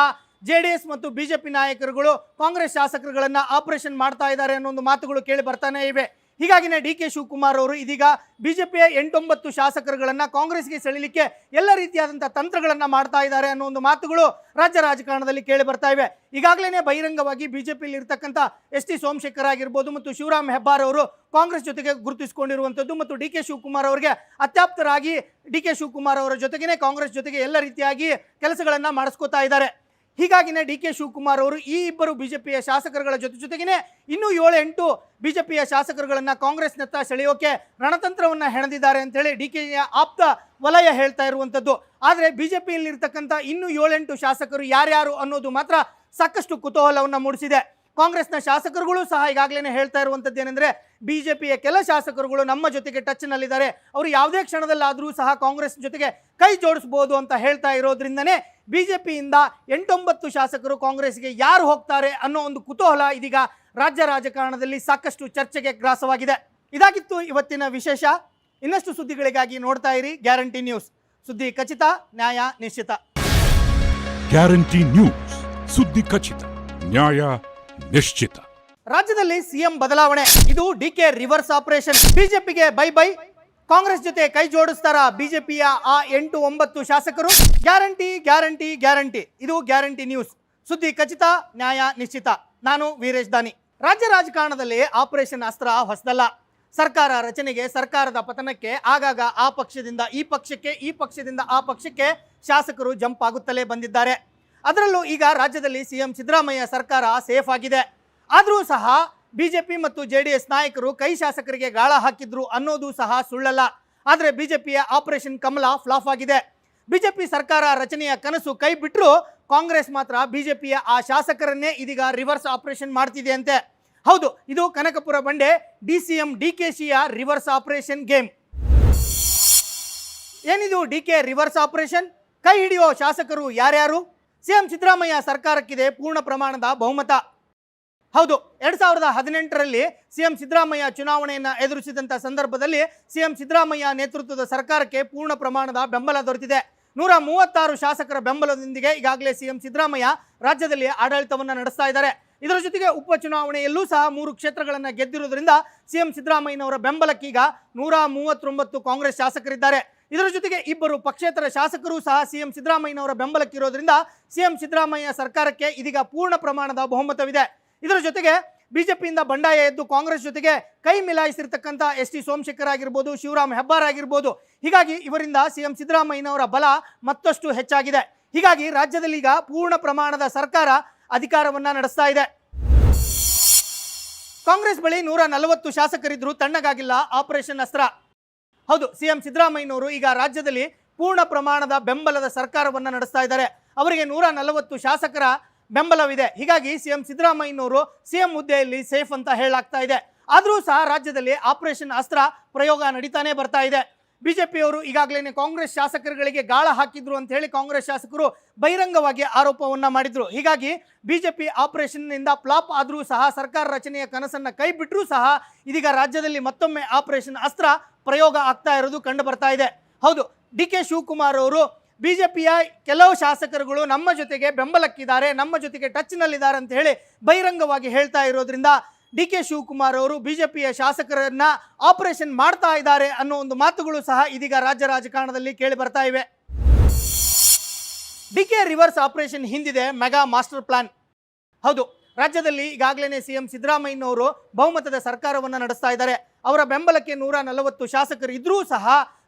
ಜೆ ಡಿ ಎಸ್ ಮತ್ತು ಬಿಜೆಪಿ ನಾಯಕರುಗಳು ಕಾಂಗ್ರೆಸ್ ಶಾಸಕರುಗಳನ್ನು ಆಪರೇಷನ್ ಮಾಡ್ತಾ ಇದ್ದಾರೆ ಅನ್ನೋ ಒಂದು ಮಾತುಗಳು ಕೇಳಿ ಬರ್ತಾನೆ ಇವೆ. ಹೀಗಾಗಿನೇ ಡಿ ಕೆ ಶಿವಕುಮಾರ್ ಅವರು ಇದೀಗ ಬಿಜೆಪಿಯ ಎಂಟೊಂಬತ್ತು ಶಾಸಕರುಗಳನ್ನು ಕಾಂಗ್ರೆಸ್ಗೆ ಸೆಳಿಲಿಕ್ಕೆ ಎಲ್ಲ ರೀತಿಯಾದಂಥ ತಂತ್ರಗಳನ್ನು ಮಾಡ್ತಾ ಇದ್ದಾರೆ ಅನ್ನೋ ಒಂದು ಮಾತುಗಳು ರಾಜ್ಯ ರಾಜಕಾರಣದಲ್ಲಿ ಕೇಳಿ ಬರ್ತಾ ಇವೆ. ಈಗಾಗಲೇ ಬಹಿರಂಗವಾಗಿ ಬಿಜೆಪಿಯಲ್ಲಿ ಇರ್ತಕ್ಕಂಥ ಎಸ್ ಟಿ ಸೋಮಶೇಖರ್ ಆಗಿರ್ಬೋದು ಮತ್ತು ಶಿವರಾಮ್ ಹೆಬ್ಬಾರ್ ಅವರು ಕಾಂಗ್ರೆಸ್ ಜೊತೆಗೆ ಗುರುತಿಸಿಕೊಂಡಿರುವಂಥದ್ದು ಮತ್ತು ಡಿ ಕೆ ಶಿವಕುಮಾರ್ ಅವರಿಗೆ ಅತ್ಯಾಪ್ತರಾಗಿ ಡಿ ಕೆ ಶಿವಕುಮಾರ್ ಅವರ ಜೊತೆಗೇ ಕಾಂಗ್ರೆಸ್ ಜೊತೆಗೆ ಎಲ್ಲ ರೀತಿಯಾಗಿ ಕೆಲಸಗಳನ್ನು ಮಾಡಿಸ್ಕೋತಾ ಇದ್ದಾರೆ. ಹೀಗಾಗಿನೇ ಡಿ ಕೆ ಶಿವಕುಮಾರ್ ಅವರು ಈ ಇಬ್ಬರು ಬಿಜೆಪಿಯ ಶಾಸಕರುಗಳ ಜೊತೆ ಜೊತೆಗೇನೆ ಇನ್ನೂ ಏಳು ಎಂಟು ಬಿಜೆಪಿಯ ಶಾಸಕರುಗಳನ್ನ ಕಾಂಗ್ರೆಸ್ನತ್ತ ಸೆಳೆಯೋಕೆ ರಣತಂತ್ರವನ್ನ ಹೆಣೆದಿದ್ದಾರೆ ಅಂತೇಳಿ ಡಿ ಕೆಯ ಆಪ್ತ ವಲಯ ಹೇಳ್ತಾ ಇರುವಂಥದ್ದು ಆದರೆ ಬಿಜೆಪಿಯಲ್ಲಿರ್ತಕ್ಕಂಥ ಇನ್ನೂ ಏಳೆಂಟು ಶಾಸಕರು ಯಾರ್ಯಾರು ಅನ್ನೋದು ಮಾತ್ರ ಸಾಕಷ್ಟು ಕುತೂಹಲವನ್ನು ಮೂಡಿಸಿದೆ. ಕಾಂಗ್ರೆಸ್ನ ಶಾಸಕರುಗಳು ಸಹ ಈಗಾಗಲೇ ಹೇಳ್ತಾ ಇರುವಂಥದ್ದು ಏನಂದ್ರೆ ಬಿಜೆಪಿಯ ಕೆಲ ಶಾಸಕರುಗಳು ನಮ್ಮ ಜೊತೆಗೆ ಟಚ್ನಲ್ಲಿದ್ದಾರೆ. ಅವರು ಯಾವುದೇ ಕ್ಷಣದಲ್ಲಾದರೂ ಸಹ ಕಾಂಗ್ರೆಸ್ ಜೊತೆಗೆ ಕೈ ಜೋಡಿಸ್ಬೋದು ಅಂತ ಹೇಳ್ತಾ ಇರೋದ್ರಿಂದನೇ ಪಿಯಿಂದ ಎಂಟೊಂಬತ್ತು ಶಾಸಕರು ಕಾಂಗ್ರೆಸ್ಗೆ ಯಾರು ಹೋಗ್ತಾರೆ ಅನ್ನೋ ಒಂದು ಕುತೂಹಲ ಇದೀಗ ರಾಜ್ಯ ರಾಜಕಾರಣದಲ್ಲಿ ಸಾಕಷ್ಟು ಚರ್ಚೆಗೆ ಗ್ರಾಸವಾಗಿದೆ. ಇದಾಗಿತ್ತು ಇವತ್ತಿನ ವಿಶೇಷ. ಇನ್ನಷ್ಟು ಸುದ್ದಿಗಳಿಗಾಗಿ ನೋಡ್ತಾ ಇರಿ ಗ್ಯಾರಂಟಿ ನ್ಯೂಸ್. ಸುದ್ದಿ ಖಚಿತ, ನ್ಯಾಯ ನಿಶ್ಚಿತ. Guarantee news. ಸುದ್ದಿ ಖಚಿತ, ನ್ಯಾಯ ನಿಶ್ಚಿತ. ರಾಜ್ಯದಲ್ಲಿ ಸಿಎಂ ಬದಲಾವಣೆ, ಇದು ಡಿ ಕೆ ರಿವರ್ಸ್ ಆಪರೇಷನ್. ಬಿಜೆಪಿಗೆ ಬೈ ಬೈ. ಕಾಂಗ್ರೆಸ್ ಜೊತೆ ಕೈ ಜೋಡಿಸ್ತಾರ ಬಿಜೆಪಿಯ ಆ ಎಂಟು ಒಂಬತ್ತು ಶಾಸಕರು? Guarantee guarantee guarantee. ಇದು ಗ್ಯಾರಂಟಿ ನ್ಯೂಸ್. ಸುದ್ದಿ ಖಚಿತ, ನ್ಯಾಯ ನಿಶ್ಚಿತ. ನಾನು ವೀರೇಶ್ ದಾನಿ. ರಾಜ್ಯ ರಾಜಕಾರಣದಲ್ಲಿ ಆಪರೇಷನ್ ಅಸ್ತ್ರ ಹೊಸದಲ್ಲ. ಸರ್ಕಾರ ರಚನೆಗೆ ಸರ್ಕಾರದ ಪತನಕ್ಕೆ ಆಗಾಗ ಆ ಪಕ್ಷದಿಂದ ಈ ಪಕ್ಷಕ್ಕೆ, ಈ ಪಕ್ಷದಿಂದ ಆ ಪಕ್ಷಕ್ಕೆ ಶಾಸಕರು ಜಂಪ್ ಆಗುತ್ತಲೇ ಬಂದಿದ್ದಾರೆ. ಅದರಲ್ಲೂ ಈಗ ರಾಜ್ಯದಲ್ಲಿ ಸಿಎಂ ಸಿದ್ದರಾಮಯ್ಯ ಸರ್ಕಾರ ಸೇಫ್ ಆಗಿದೆ. ಆದರೂ ಸಹ ಬಿಜೆಪಿ ಮತ್ತು ಜೆ ಡಿ ಎಸ್ ನಾಯಕರು ಕೈ ಶಾಸಕರಿಗೆ ಗಾಳ ಹಾಕಿದ್ರು ಅನ್ನೋದು ಸಹ ಸುಳ್ಳಲ್ಲ. ಆದರೆ ಬಿಜೆಪಿಯ ಆಪರೇಷನ್ ಕಮಲ ಫ್ಲಾಫ್ ಆಗಿದೆ. ಬಿಜೆಪಿ ಸರ್ಕಾರ ರಚನೆಯ ಕನಸು ಕೈ ಬಿಟ್ಟರು ಕಾಂಗ್ರೆಸ್ ಮಾತ್ರ ಬಿಜೆಪಿಯ ಆ ಶಾಸಕರನ್ನೇ ಇದೀಗ ರಿವರ್ಸ್ ಆಪರೇಷನ್ ಮಾಡ್ತಿದೆ ಅಂತೆ. ಹೌದು, ಇದು ಕನಕಪುರ ಬಂಡೆ D C M D K ಶಿಯ reverse operation game. ಏನಿದು ಡಿ ಕೆ ರಿವರ್ಸ್ ಆಪರೇಷನ್? ಕೈ ಹಿಡಿಯೋ ಶಾಸಕರು ಯಾರ್ಯಾರು? ಸಿಎಂ ಸಿದ್ದರಾಮಯ್ಯ ಸರ್ಕಾರಕ್ಕಿದೆ ಪೂರ್ಣ ಪ್ರಮಾಣದ ಬಹುಮತ. ಹೌದು, ಎರಡ್ ಸಾವಿರದ ಹದಿನೆಂಟರಲ್ಲಿ ಸಿಎಂ ಸಿದ್ದರಾಮಯ್ಯ ಚುನಾವಣೆಯನ್ನು ಎದುರಿಸಿದಂಥ ಸಂದರ್ಭದಲ್ಲಿ ಸಿಎಂ ಸಿದ್ದರಾಮಯ್ಯ ನೇತೃತ್ವದ ಸರ್ಕಾರಕ್ಕೆ ಪೂರ್ಣ ಪ್ರಮಾಣದ ಬೆಂಬಲ ದೊರೆತಿದೆ. ನೂರ ಮೂವತ್ತಾರು ಶಾಸಕರ ಬೆಂಬಲದೊಂದಿಗೆ ಈಗಾಗಲೇ ಸಿಎಂ ಸಿದ್ದರಾಮಯ್ಯ ರಾಜ್ಯದಲ್ಲಿ ಆಡಳಿತವನ್ನು ನಡೆಸ್ತಾ ಇದ್ದಾರೆ. ಇದರ ಜೊತೆಗೆ ಉಪಚುನಾವಣೆಯಲ್ಲೂ ಸಹ ಮೂರು ಕ್ಷೇತ್ರಗಳನ್ನು ಗೆದ್ದಿರುವುದರಿಂದ ಸಿಎಂ ಸಿದ್ದರಾಮಯ್ಯನವರ ಬೆಂಬಲಕ್ಕೀಗ ನೂರ ಮೂವತ್ತೊಂಬತ್ತು ಕಾಂಗ್ರೆಸ್ ಶಾಸಕರಿದ್ದಾರೆ. ಇದರ ಜೊತೆಗೆ ಇಬ್ಬರು ಪಕ್ಷೇತರ ಶಾಸಕರು ಸಹ ಸಿಎಂ ಸಿದ್ದರಾಮಯ್ಯನವರ ಬೆಂಬಲಕ್ಕಿರೋದ್ರಿಂದ ಸಿಎಂ ಸಿದ್ದರಾಮಯ್ಯ ಸರ್ಕಾರಕ್ಕೆ ಇದೀಗ ಪೂರ್ಣ ಪ್ರಮಾಣದ ಬಹುಮತವಿದೆ. ಇದರ ಜೊತೆಗೆ ಬಿಜೆಪಿಯಿಂದ ಬಂಡಾಯ ಎದ್ದು ಕಾಂಗ್ರೆಸ್ ಜೊತೆಗೆ ಕೈ ಮಿಲಾಯಿಸಿರ್ತಕ್ಕಂಥ ಎಸ್ ಟಿ ಸೋಮಶೇಖರ್ ಆಗಿರ್ಬೋದು, ಶಿವರಾಮ್ ಹೆಬ್ಬಾರ್ ಆಗಿರ್ಬೋದು, ಹೀಗಾಗಿ ಇವರಿಂದ ಸಿಎಂ ಸಿದ್ದರಾಮಯ್ಯನವರ ಬಲ ಮತ್ತಷ್ಟು ಹೆಚ್ಚಾಗಿದೆ. ಹೀಗಾಗಿ ರಾಜ್ಯದಲ್ಲಿ ಈಗ ಪೂರ್ಣ ಪ್ರಮಾಣದ ಸರ್ಕಾರ ಅಧಿಕಾರವನ್ನ ನಡೆಸ್ತಾ ಇದೆ. ಕಾಂಗ್ರೆಸ್ ಬಳಿ ನೂರ ನಲವತ್ತು ಶಾಸಕರಿದ್ದರೂ ತಣ್ಣಗಾಗಿಲ್ಲ ಆಪರೇಷನ್ ಅಸ್ತ್ರ. ಹೌದು, ಸಿಎಂ ಸಿದ್ದರಾಮಯ್ಯನವರು ಈಗ ರಾಜ್ಯದಲ್ಲಿ ಪೂರ್ಣ ಪ್ರಮಾಣದ ಬೆಂಬಲದ ಸರ್ಕಾರವನ್ನು ನಡೆಸ್ತಾ ಇದ್ದಾರೆ. ಅವರಿಗೆ ನೂರ ನಲವತ್ತು ಶಾಸಕರ ಬೆಂಬಲವಿದೆ. ಹೀಗಾಗಿ ಸಿಎಂ ಸಿದ್ದರಾಮಯ್ಯನವರು ಸಿಎಂ ಹುದ್ದೆಯಲ್ಲಿ ಸೇಫ್ ಅಂತ ಹೇಳಲಾಗ್ತಾ ಇದೆ. ಆದರೂ ಸಹ ರಾಜ್ಯದಲ್ಲಿ ಆಪರೇಷನ್ ಅಸ್ತ್ರ ಪ್ರಯೋಗ ನಡೀತಾನೆ ಬರ್ತಾ ಇದೆ. ಬಿಜೆಪಿಯವರು ಈಗಾಗಲೇ ಕಾಂಗ್ರೆಸ್ ಶಾಸಕರುಗಳಿಗೆ ಗಾಳ ಹಾಕಿದ್ರು ಅಂತ ಹೇಳಿ ಕಾಂಗ್ರೆಸ್ ಶಾಸಕರು ಬಹಿರಂಗವಾಗಿ ಆರೋಪವನ್ನ ಮಾಡಿದ್ರು. ಹೀಗಾಗಿ ಬಿಜೆಪಿ ಆಪರೇಷನ್ನಿಂದ ಫ್ಲಾಪ್ ಆದರೂ ಸಹ, ಸರ್ಕಾರ ರಚನೆಯ ಕನಸನ್ನ ಕೈ ಬಿಟ್ಟರೂ ಸಹ ಇದೀಗ ರಾಜ್ಯದಲ್ಲಿ ಮತ್ತೊಮ್ಮೆ ಆಪರೇಷನ್ ಅಸ್ತ್ರ ಪ್ರಯೋಗ ಆಗ್ತಾ ಇರೋದು ಕಂಡು ಬರ್ತಾ ಇದೆ. ಹೌದು ಡಿ ಕೆ ಶಿವಕುಮಾರ್ ಅವರು ಬಿಜೆಪಿಯ ಕೆಲವು ಶಾಸಕರುಗಳು ನಮ್ಮ ಜೊತೆಗೆ ಬೆಂಬಲಕ್ಕಿದ್ದಾರೆ, ನಮ್ಮ ಜೊತೆಗೆ ಟಚ್ನಲ್ಲಿದ್ದಾರೆ ಅಂತ ಹೇಳಿ ಬಹಿರಂಗವಾಗಿ ಹೇಳ್ತಾ ಇರೋದ್ರಿಂದ ಡಿ ಕೆ ಶಿವಕುಮಾರ್ ಅವರು ಬಿಜೆಪಿಯ ಶಾಸಕರನ್ನ ಆಪರೇಷನ್ ಮಾಡ್ತಾ ಇದ್ದಾರೆ ಅನ್ನೋ ಒಂದು ಮಾತುಗಳು ಸಹ ಇದೀಗ ರಾಜ್ಯ ರಾಜಕಾರಣದಲ್ಲಿ ಕೇಳಿ ಬರ್ತಾ ಇವೆ. ಡಿ ಕೆ ರಿವರ್ಸ್ ಆಪರೇಷನ್ ಹಿಂದಿದೆ, ಮೆಗಾ ಮಾಸ್ಟರ್ ಪ್ಲಾನ್. ಹೌದು, ರಾಜ್ಯದಲ್ಲಿ ಈಗಾಗಲೇ ಸಿಎಂ ಸಿದ್ದರಾಮಯ್ಯನವರು ಬಹುಮತದ ಸರ್ಕಾರವನ್ನು ನಡೆಸ್ತಾ ಇದ್ದಾರೆ. ಅವರ ಬೆಂಬಲಕ್ಕೆ ನೂರ ನಲವತ್ತು ಶಾಸಕರು ಇದ್ರೂ ಸಹ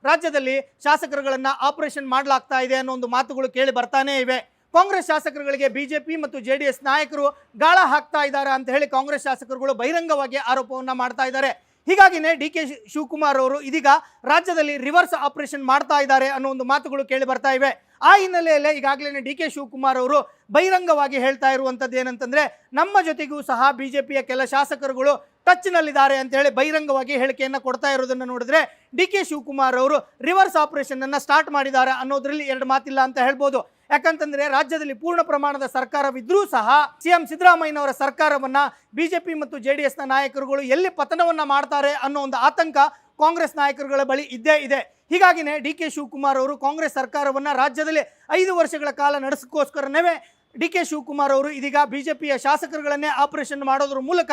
ರಾಜ್ಯದಲ್ಲಿ ಶಾಸಕರುಗಳನ್ನು ಆಪರೇಷನ್ ಮಾಡಲಾಗ್ತಾ ಇದೆ ಅನ್ನೋ ಒಂದು ಮಾತುಗಳು ಕೇಳಿ ಬರ್ತಾನೇ ಇವೆ. ಕಾಂಗ್ರೆಸ್ ಶಾಸಕರುಗಳಿಗೆ ಬಿಜೆಪಿ ಮತ್ತು ಜೆ ಡಿ ಎಸ್ ನಾಯಕರು ಗಾಳ ಹಾಕ್ತಾ ಇದ್ದಾರೆ ಅಂತ ಹೇಳಿ ಕಾಂಗ್ರೆಸ್ ಶಾಸಕರುಗಳು ಬಹಿರಂಗವಾಗಿ ಆರೋಪವನ್ನು ಮಾಡ್ತಾ ಇದ್ದಾರೆ. ಹೀಗಾಗಿನೇ ಡಿ ಕೆ ಶಿವಕುಮಾರ್ ಅವರು ಇದೀಗ ರಾಜ್ಯದಲ್ಲಿ ರಿವರ್ಸ್ ಆಪರೇಷನ್ ಮಾಡ್ತಾ ಇದ್ದಾರೆ ಅನ್ನೋ ಒಂದು ಮಾತುಗಳು ಕೇಳಿ ಬರ್ತಾ ಇವೆ. ಆ ಹಿನ್ನೆಲೆಯಲ್ಲೇ ಈಗಾಗಲೇ ಡಿ ಕೆ ಶಿವಕುಮಾರ್ ಅವರು ಬಹಿರಂಗವಾಗಿ ಹೇಳ್ತಾ ಇರುವಂಥದ್ದು ಏನಂತಂದ್ರೆ, ನಮ್ಮ ಜೊತೆಗೂ ಸಹ ಬಿ ಜೆ ಪಿಯ ಕೆಲ ಶಾಸಕರುಗಳು ಟಚ್ನಲ್ಲಿದ್ದಾರೆ ಅಂತ ಹೇಳಿ ಬಹಿರಂಗವಾಗಿ ಹೇಳಿಕೆಯನ್ನು ಕೊಡ್ತಾ ಇರೋದನ್ನು ನೋಡಿದ್ರೆ, ಡಿ ಕೆ ಶಿವಕುಮಾರ್ ಅವರು ರಿವರ್ಸ್ ಆಪರೇಷನ್ ಅನ್ನ ಸ್ಟಾರ್ಟ್ ಮಾಡಿದ್ದಾರೆ ಅನ್ನೋದ್ರಲ್ಲಿ ಎರಡು ಮಾತಿಲ್ಲ ಅಂತ ಹೇಳ್ಬೋದು. ಯಾಕಂತಂದ್ರೆ ರಾಜ್ಯದಲ್ಲಿ ಪೂರ್ಣ ಪ್ರಮಾಣದ ಸರ್ಕಾರವಿದ್ರೂ ಸಹ ಸಿಎಂ ಸಿದ್ದರಾಮಯ್ಯನವರ ಸರ್ಕಾರವನ್ನ ಬಿಜೆಪಿ ಮತ್ತು ಜೆ ಡಿ ಎಸ್ನ ನಾಯಕರುಗಳು ಎಲ್ಲಿ ಪತನವನ್ನ ಮಾಡ್ತಾರೆ ಅನ್ನೋ ಒಂದು ಆತಂಕ ಕಾಂಗ್ರೆಸ್ ನಾಯಕರುಗಳ ಬಳಿ ಇದ್ದೇ ಇದೆ. ಹೀಗಾಗಿನೇ ಡಿ ಕೆ ಶಿವಕುಮಾರ್ ಅವರು ಕಾಂಗ್ರೆಸ್ ಸರ್ಕಾರವನ್ನ ರಾಜ್ಯದಲ್ಲಿ ಐದು ವರ್ಷಗಳ ಕಾಲ ನಡೆಸೋಕ್ಕೋಸ್ಕರನೇ ಡಿ ಕೆ ಶಿವಕುಮಾರ್ ಅವರು ಇದೀಗ ಬಿಜೆಪಿಯ ಶಾಸಕರುಗಳನ್ನೇ ಆಪರೇಷನ್ ಮಾಡೋದ್ರ ಮೂಲಕ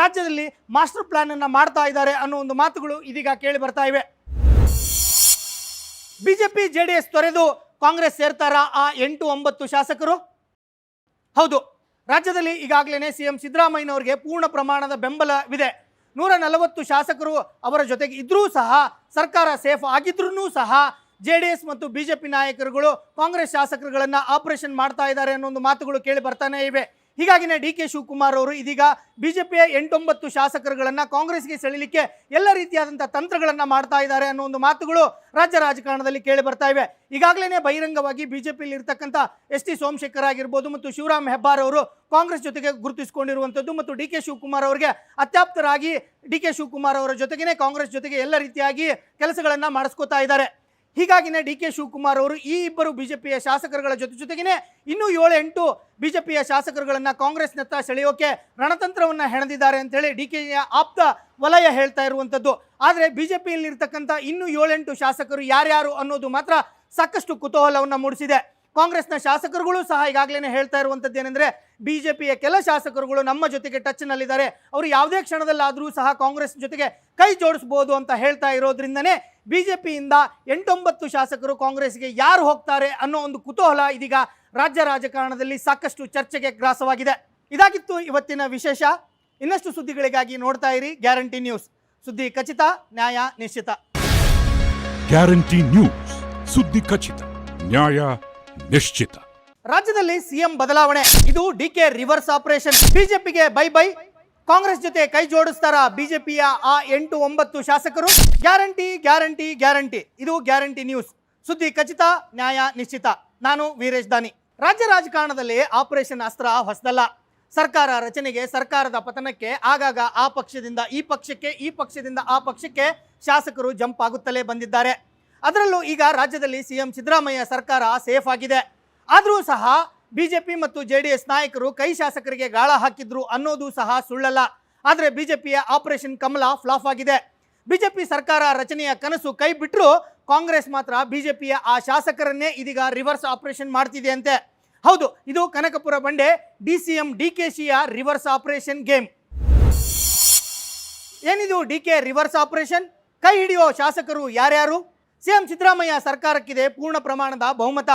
ರಾಜ್ಯದಲ್ಲಿ ಮಾಸ್ಟರ್ ಪ್ಲಾನ್ ಅನ್ನ ಮಾಡ್ತಾ ಇದ್ದಾರೆ ಅನ್ನೋ ಒಂದು ಮಾತುಗಳು ಇದೀಗ ಕೇಳಿ ಬರ್ತಾ ಇವೆ. ಬಿಜೆಪಿ, ಜೆಡಿಎಸ್ ತೊರೆದು ಕಾಂಗ್ರೆಸ್ ಸೇರ್ತಾರ ಆ ಎಂಟು ಒಂಬತ್ತು ಶಾಸಕರು? ಹೌದು. ರಾಜ್ಯದಲ್ಲಿ ಈಗಾಗಲೇ ಸಿಎಂ ಸಿದ್ದರಾಮಯ್ಯನವರಿಗೆ ಪೂರ್ಣ ಪ್ರಮಾಣದ ಬೆಂಬಲವಿದೆ. ನೂರ ನಲವತ್ತು ಶಾಸಕರು ಅವರ ಜೊತೆಗೆ ಇದ್ರೂ ಸಹ, ಸರ್ಕಾರ ಸೇಫ್ ಆಗಿದ್ರೂ ಸಹ ಜೆ ಡಿ ಎಸ್ ಮತ್ತು ಬಿಜೆಪಿ ನಾಯಕರುಗಳು ಕಾಂಗ್ರೆಸ್ ಶಾಸಕರುಗಳನ್ನು ಆಪರೇಷನ್ ಮಾಡ್ತಾ ಇದ್ದಾರೆ ಅನ್ನೋ ಒಂದು ಮಾತುಗಳು ಕೇಳಿ ಬರ್ತಾನೆ ಇವೆ. ಹೀಗಾಗಿನೇ ಡಿ ಕೆ ಶಿವಕುಮಾರ್ ಅವರು ಇದೀಗ ಬಿಜೆಪಿಯ ಎಂಟೊಂಬತ್ತು ಶಾಸಕರುಗಳನ್ನು ಕಾಂಗ್ರೆಸ್ಗೆ ಸೆಳೆಯಲಿಕ್ಕೆ ಎಲ್ಲ ರೀತಿಯಾದಂಥ ತಂತ್ರಗಳನ್ನು ಮಾಡ್ತಾ ಇದ್ದಾರೆ ಅನ್ನೋ ಒಂದು ಮಾತುಗಳು ರಾಜ್ಯ ರಾಜಕಾರಣದಲ್ಲಿ ಕೇಳಿ ಬರ್ತಾ ಇವೆ. ಈಗಾಗಲೇ ಬಹಿರಂಗವಾಗಿ ಬಿಜೆಪಿಯಲ್ಲಿ ಇರ್ತಕ್ಕಂಥ ಎಸ್ ಟಿ ಸೋಮಶೇಖರ್ ಆಗಿರ್ಬೋದು ಮತ್ತು ಶಿವರಾಮ್ ಹೆಬ್ಬಾರ್ ಅವರು ಕಾಂಗ್ರೆಸ್ ಜೊತೆಗೆ ಗುರುತಿಸಿಕೊಂಡಿರುವಂಥದ್ದು ಮತ್ತು ಡಿ ಕೆ ಶಿವಕುಮಾರ್ ಅವರಿಗೆ ಅತ್ಯಾಪ್ತರಾಗಿ ಡಿ ಕೆ ಶಿವಕುಮಾರ್ ಅವರ ಜೊತೆಗೇನೆ ಕಾಂಗ್ರೆಸ್ ಜೊತೆಗೆ ಎಲ್ಲ ರೀತಿಯಾಗಿ ಕೆಲಸಗಳನ್ನ ಮಾಡಿಸ್ಕೋತಾ ಇದ್ದಾರೆ. ಹೀಗಾಗಿನೇ ಡಿ ಕೆ ಶಿವಕುಮಾರ್ ಅವರು ಈ ಇಬ್ಬರು ಬಿಜೆಪಿಯ ಶಾಸಕರುಗಳ ಜೊತೆ ಜೊತೆಗೇನೆ ಇನ್ನೂ ಏಳು ಎಂಟು ಬಿಜೆಪಿಯ ಶಾಸಕರುಗಳನ್ನ ಕಾಂಗ್ರೆಸ್ನತ್ತ ಸೆಳೆಯೋಕೆ ರಣತಂತ್ರವನ್ನ ಹೆಣೆದಿದ್ದಾರೆ ಅಂತೇಳಿ ಡಿ ಕೆಯ ಆಪ್ತ ವಲಯ ಹೇಳ್ತಾ ಇರುವಂಥದ್ದು ಆದರೆ ಬಿಜೆಪಿಯಲ್ಲಿರ್ತಕ್ಕಂಥ ಇನ್ನೂ ಏಳೆಂಟು ಶಾಸಕರು ಯಾರ್ಯಾರು ಅನ್ನೋದು ಮಾತ್ರ ಸಾಕಷ್ಟು ಕುತೂಹಲವನ್ನು ಮೂಡಿಸಿದೆ. ಕಾಂಗ್ರೆಸ್ನ ಶಾಸಕರುಗಳು ಸಹ ಈಗಾಗಲೇ ಹೇಳ್ತಾ ಇರುವಂಥದ್ದು ಏನಂದ್ರೆ ಬಿಜೆಪಿಯ ಕೆಲ ಶಾಸಕರುಗಳು ನಮ್ಮ ಜೊತೆಗೆ ಟಚ್ನಲ್ಲಿದ್ದಾರೆ. ಅವರು ಯಾವುದೇ ಕ್ಷಣದಲ್ಲಾದರೂ ಸಹ ಕಾಂಗ್ರೆಸ್ ಜೊತೆಗೆ ಕೈ ಜೋಡಿಸ್ಬೋದು ಅಂತ ಹೇಳ್ತಾ ಇರೋದ್ರಿಂದನೇ ಪಿಯಿಂದ ಎಂಟೊಂಬತ್ತು ಶಾಸಕರು ಕಾಂಗ್ರೆಸ್ಗೆ ಯಾರು ಹೋಗ್ತಾರೆ ಅನ್ನೋ ಒಂದು ಕುತೂಹಲ ಇದೀಗ ರಾಜ್ಯ ರಾಜಕಾರಣದಲ್ಲಿ ಸಾಕಷ್ಟು ಚರ್ಚೆಗೆ ಗ್ರಾಸವಾಗಿದೆ. ಇದಾಗಿತ್ತು ಇವತ್ತಿನ ವಿಶೇಷ. ಇನ್ನಷ್ಟು ಸುದ್ದಿಗಳಿಗಾಗಿ ನೋಡ್ತಾ ಇರಿ ಗ್ಯಾರಂಟಿ ನ್ಯೂಸ್. ಸುದ್ದಿ ಖಚಿತ, ನ್ಯಾಯ ನಿಶ್ಚಿತ. Guarantee news. ಸುದ್ದಿ ಖಚಿತ, ನ್ಯಾಯ ನಿಶ್ಚಿತ. ರಾಜ್ಯದಲ್ಲಿ ಸಿಎಂ ಬದಲಾವಣೆ, ಇದು ಡಿ ಕೆ ರಿವರ್ಸ್ ಆಪರೇಷನ್. ಬಿಜೆಪಿಗೆ ಬೈ ಬೈ. ಕಾಂಗ್ರೆಸ್ ಜೊತೆ ಕೈ ಜೋಡಿಸ್ತಾರ ಬಿಜೆಪಿಯ ಆ ಎಂಟು ಒಂಬತ್ತು ಶಾಸಕರು? Guarantee guarantee guarantee. ಇದು ಗ್ಯಾರಂಟಿ ನ್ಯೂಸ್. ಸುದ್ದಿ ಖಚಿತ, ನ್ಯಾಯ ನಿಶ್ಚಿತ. ನಾನು ವೀರೇಶ್ ದಾನಿ. ರಾಜ್ಯ ರಾಜಕಾರಣದಲ್ಲಿ ಆಪರೇಷನ್ ಅಸ್ತ್ರ ಹೊಸದಲ್ಲ. ಸರ್ಕಾರ ರಚನೆಗೆ ಸರ್ಕಾರದ ಪತನಕ್ಕೆ ಆಗಾಗ ಆ ಪಕ್ಷದಿಂದ ಈ ಪಕ್ಷಕ್ಕೆ, ಈ ಪಕ್ಷದಿಂದ ಆ ಪಕ್ಷಕ್ಕೆ ಶಾಸಕರು ಜಂಪ್ ಆಗುತ್ತಲೇ ಬಂದಿದ್ದಾರೆ. ಅದರಲ್ಲೂ ಈಗ ರಾಜ್ಯದಲ್ಲಿ ಸಿಎಂ ಸಿದ್ದರಾಮಯ್ಯ ಸರ್ಕಾರ ಸೇಫ್ ಆಗಿದೆ. ಆದರೂ ಸಹ ಬಿಜೆಪಿ ಮತ್ತು ಜೆ ಡಿ ಎಸ್ ನಾಯಕರು ಕೈ ಶಾಸಕರಿಗೆ ಗಾಳ ಹಾಕಿದ್ರು ಅನ್ನೋದು ಸಹ ಸುಳ್ಳಲ್ಲ. ಆದರೆ ಬಿಜೆಪಿಯ ಆಪರೇಷನ್ ಕಮಲ ಫ್ಲಾಫ್ ಆಗಿದೆ. ಬಿಜೆಪಿ ಸರ್ಕಾರ ರಚನೆಯ ಕನಸು ಕೈ ಬಿಟ್ಟರು ಕಾಂಗ್ರೆಸ್ ಮಾತ್ರ ಬಿಜೆಪಿಯ ಆ ಶಾಸಕರನ್ನೇ ಇದೀಗ ರಿವರ್ಸ್ ಆಪರೇಷನ್ ಮಾಡ್ತಿದೆ ಅಂತೆ. ಹೌದು, ಇದು ಕನಕಪುರ ಬಂಡೆ D C M D K ಶಿಯ reverse operation game. ಏನಿದು ಡಿ ಕೆ ರಿವರ್ಸ್ ಆಪರೇಷನ್? ಕೈ ಹಿಡಿಯೋ ಶಾಸಕರು ಯಾರ್ಯಾರು? ಸಿಎಂ ಸಿದ್ದರಾಮಯ್ಯ ಸರ್ಕಾರಕ್ಕಿದೆ ಪೂರ್ಣ ಪ್ರಮಾಣದ ಬಹುಮತ.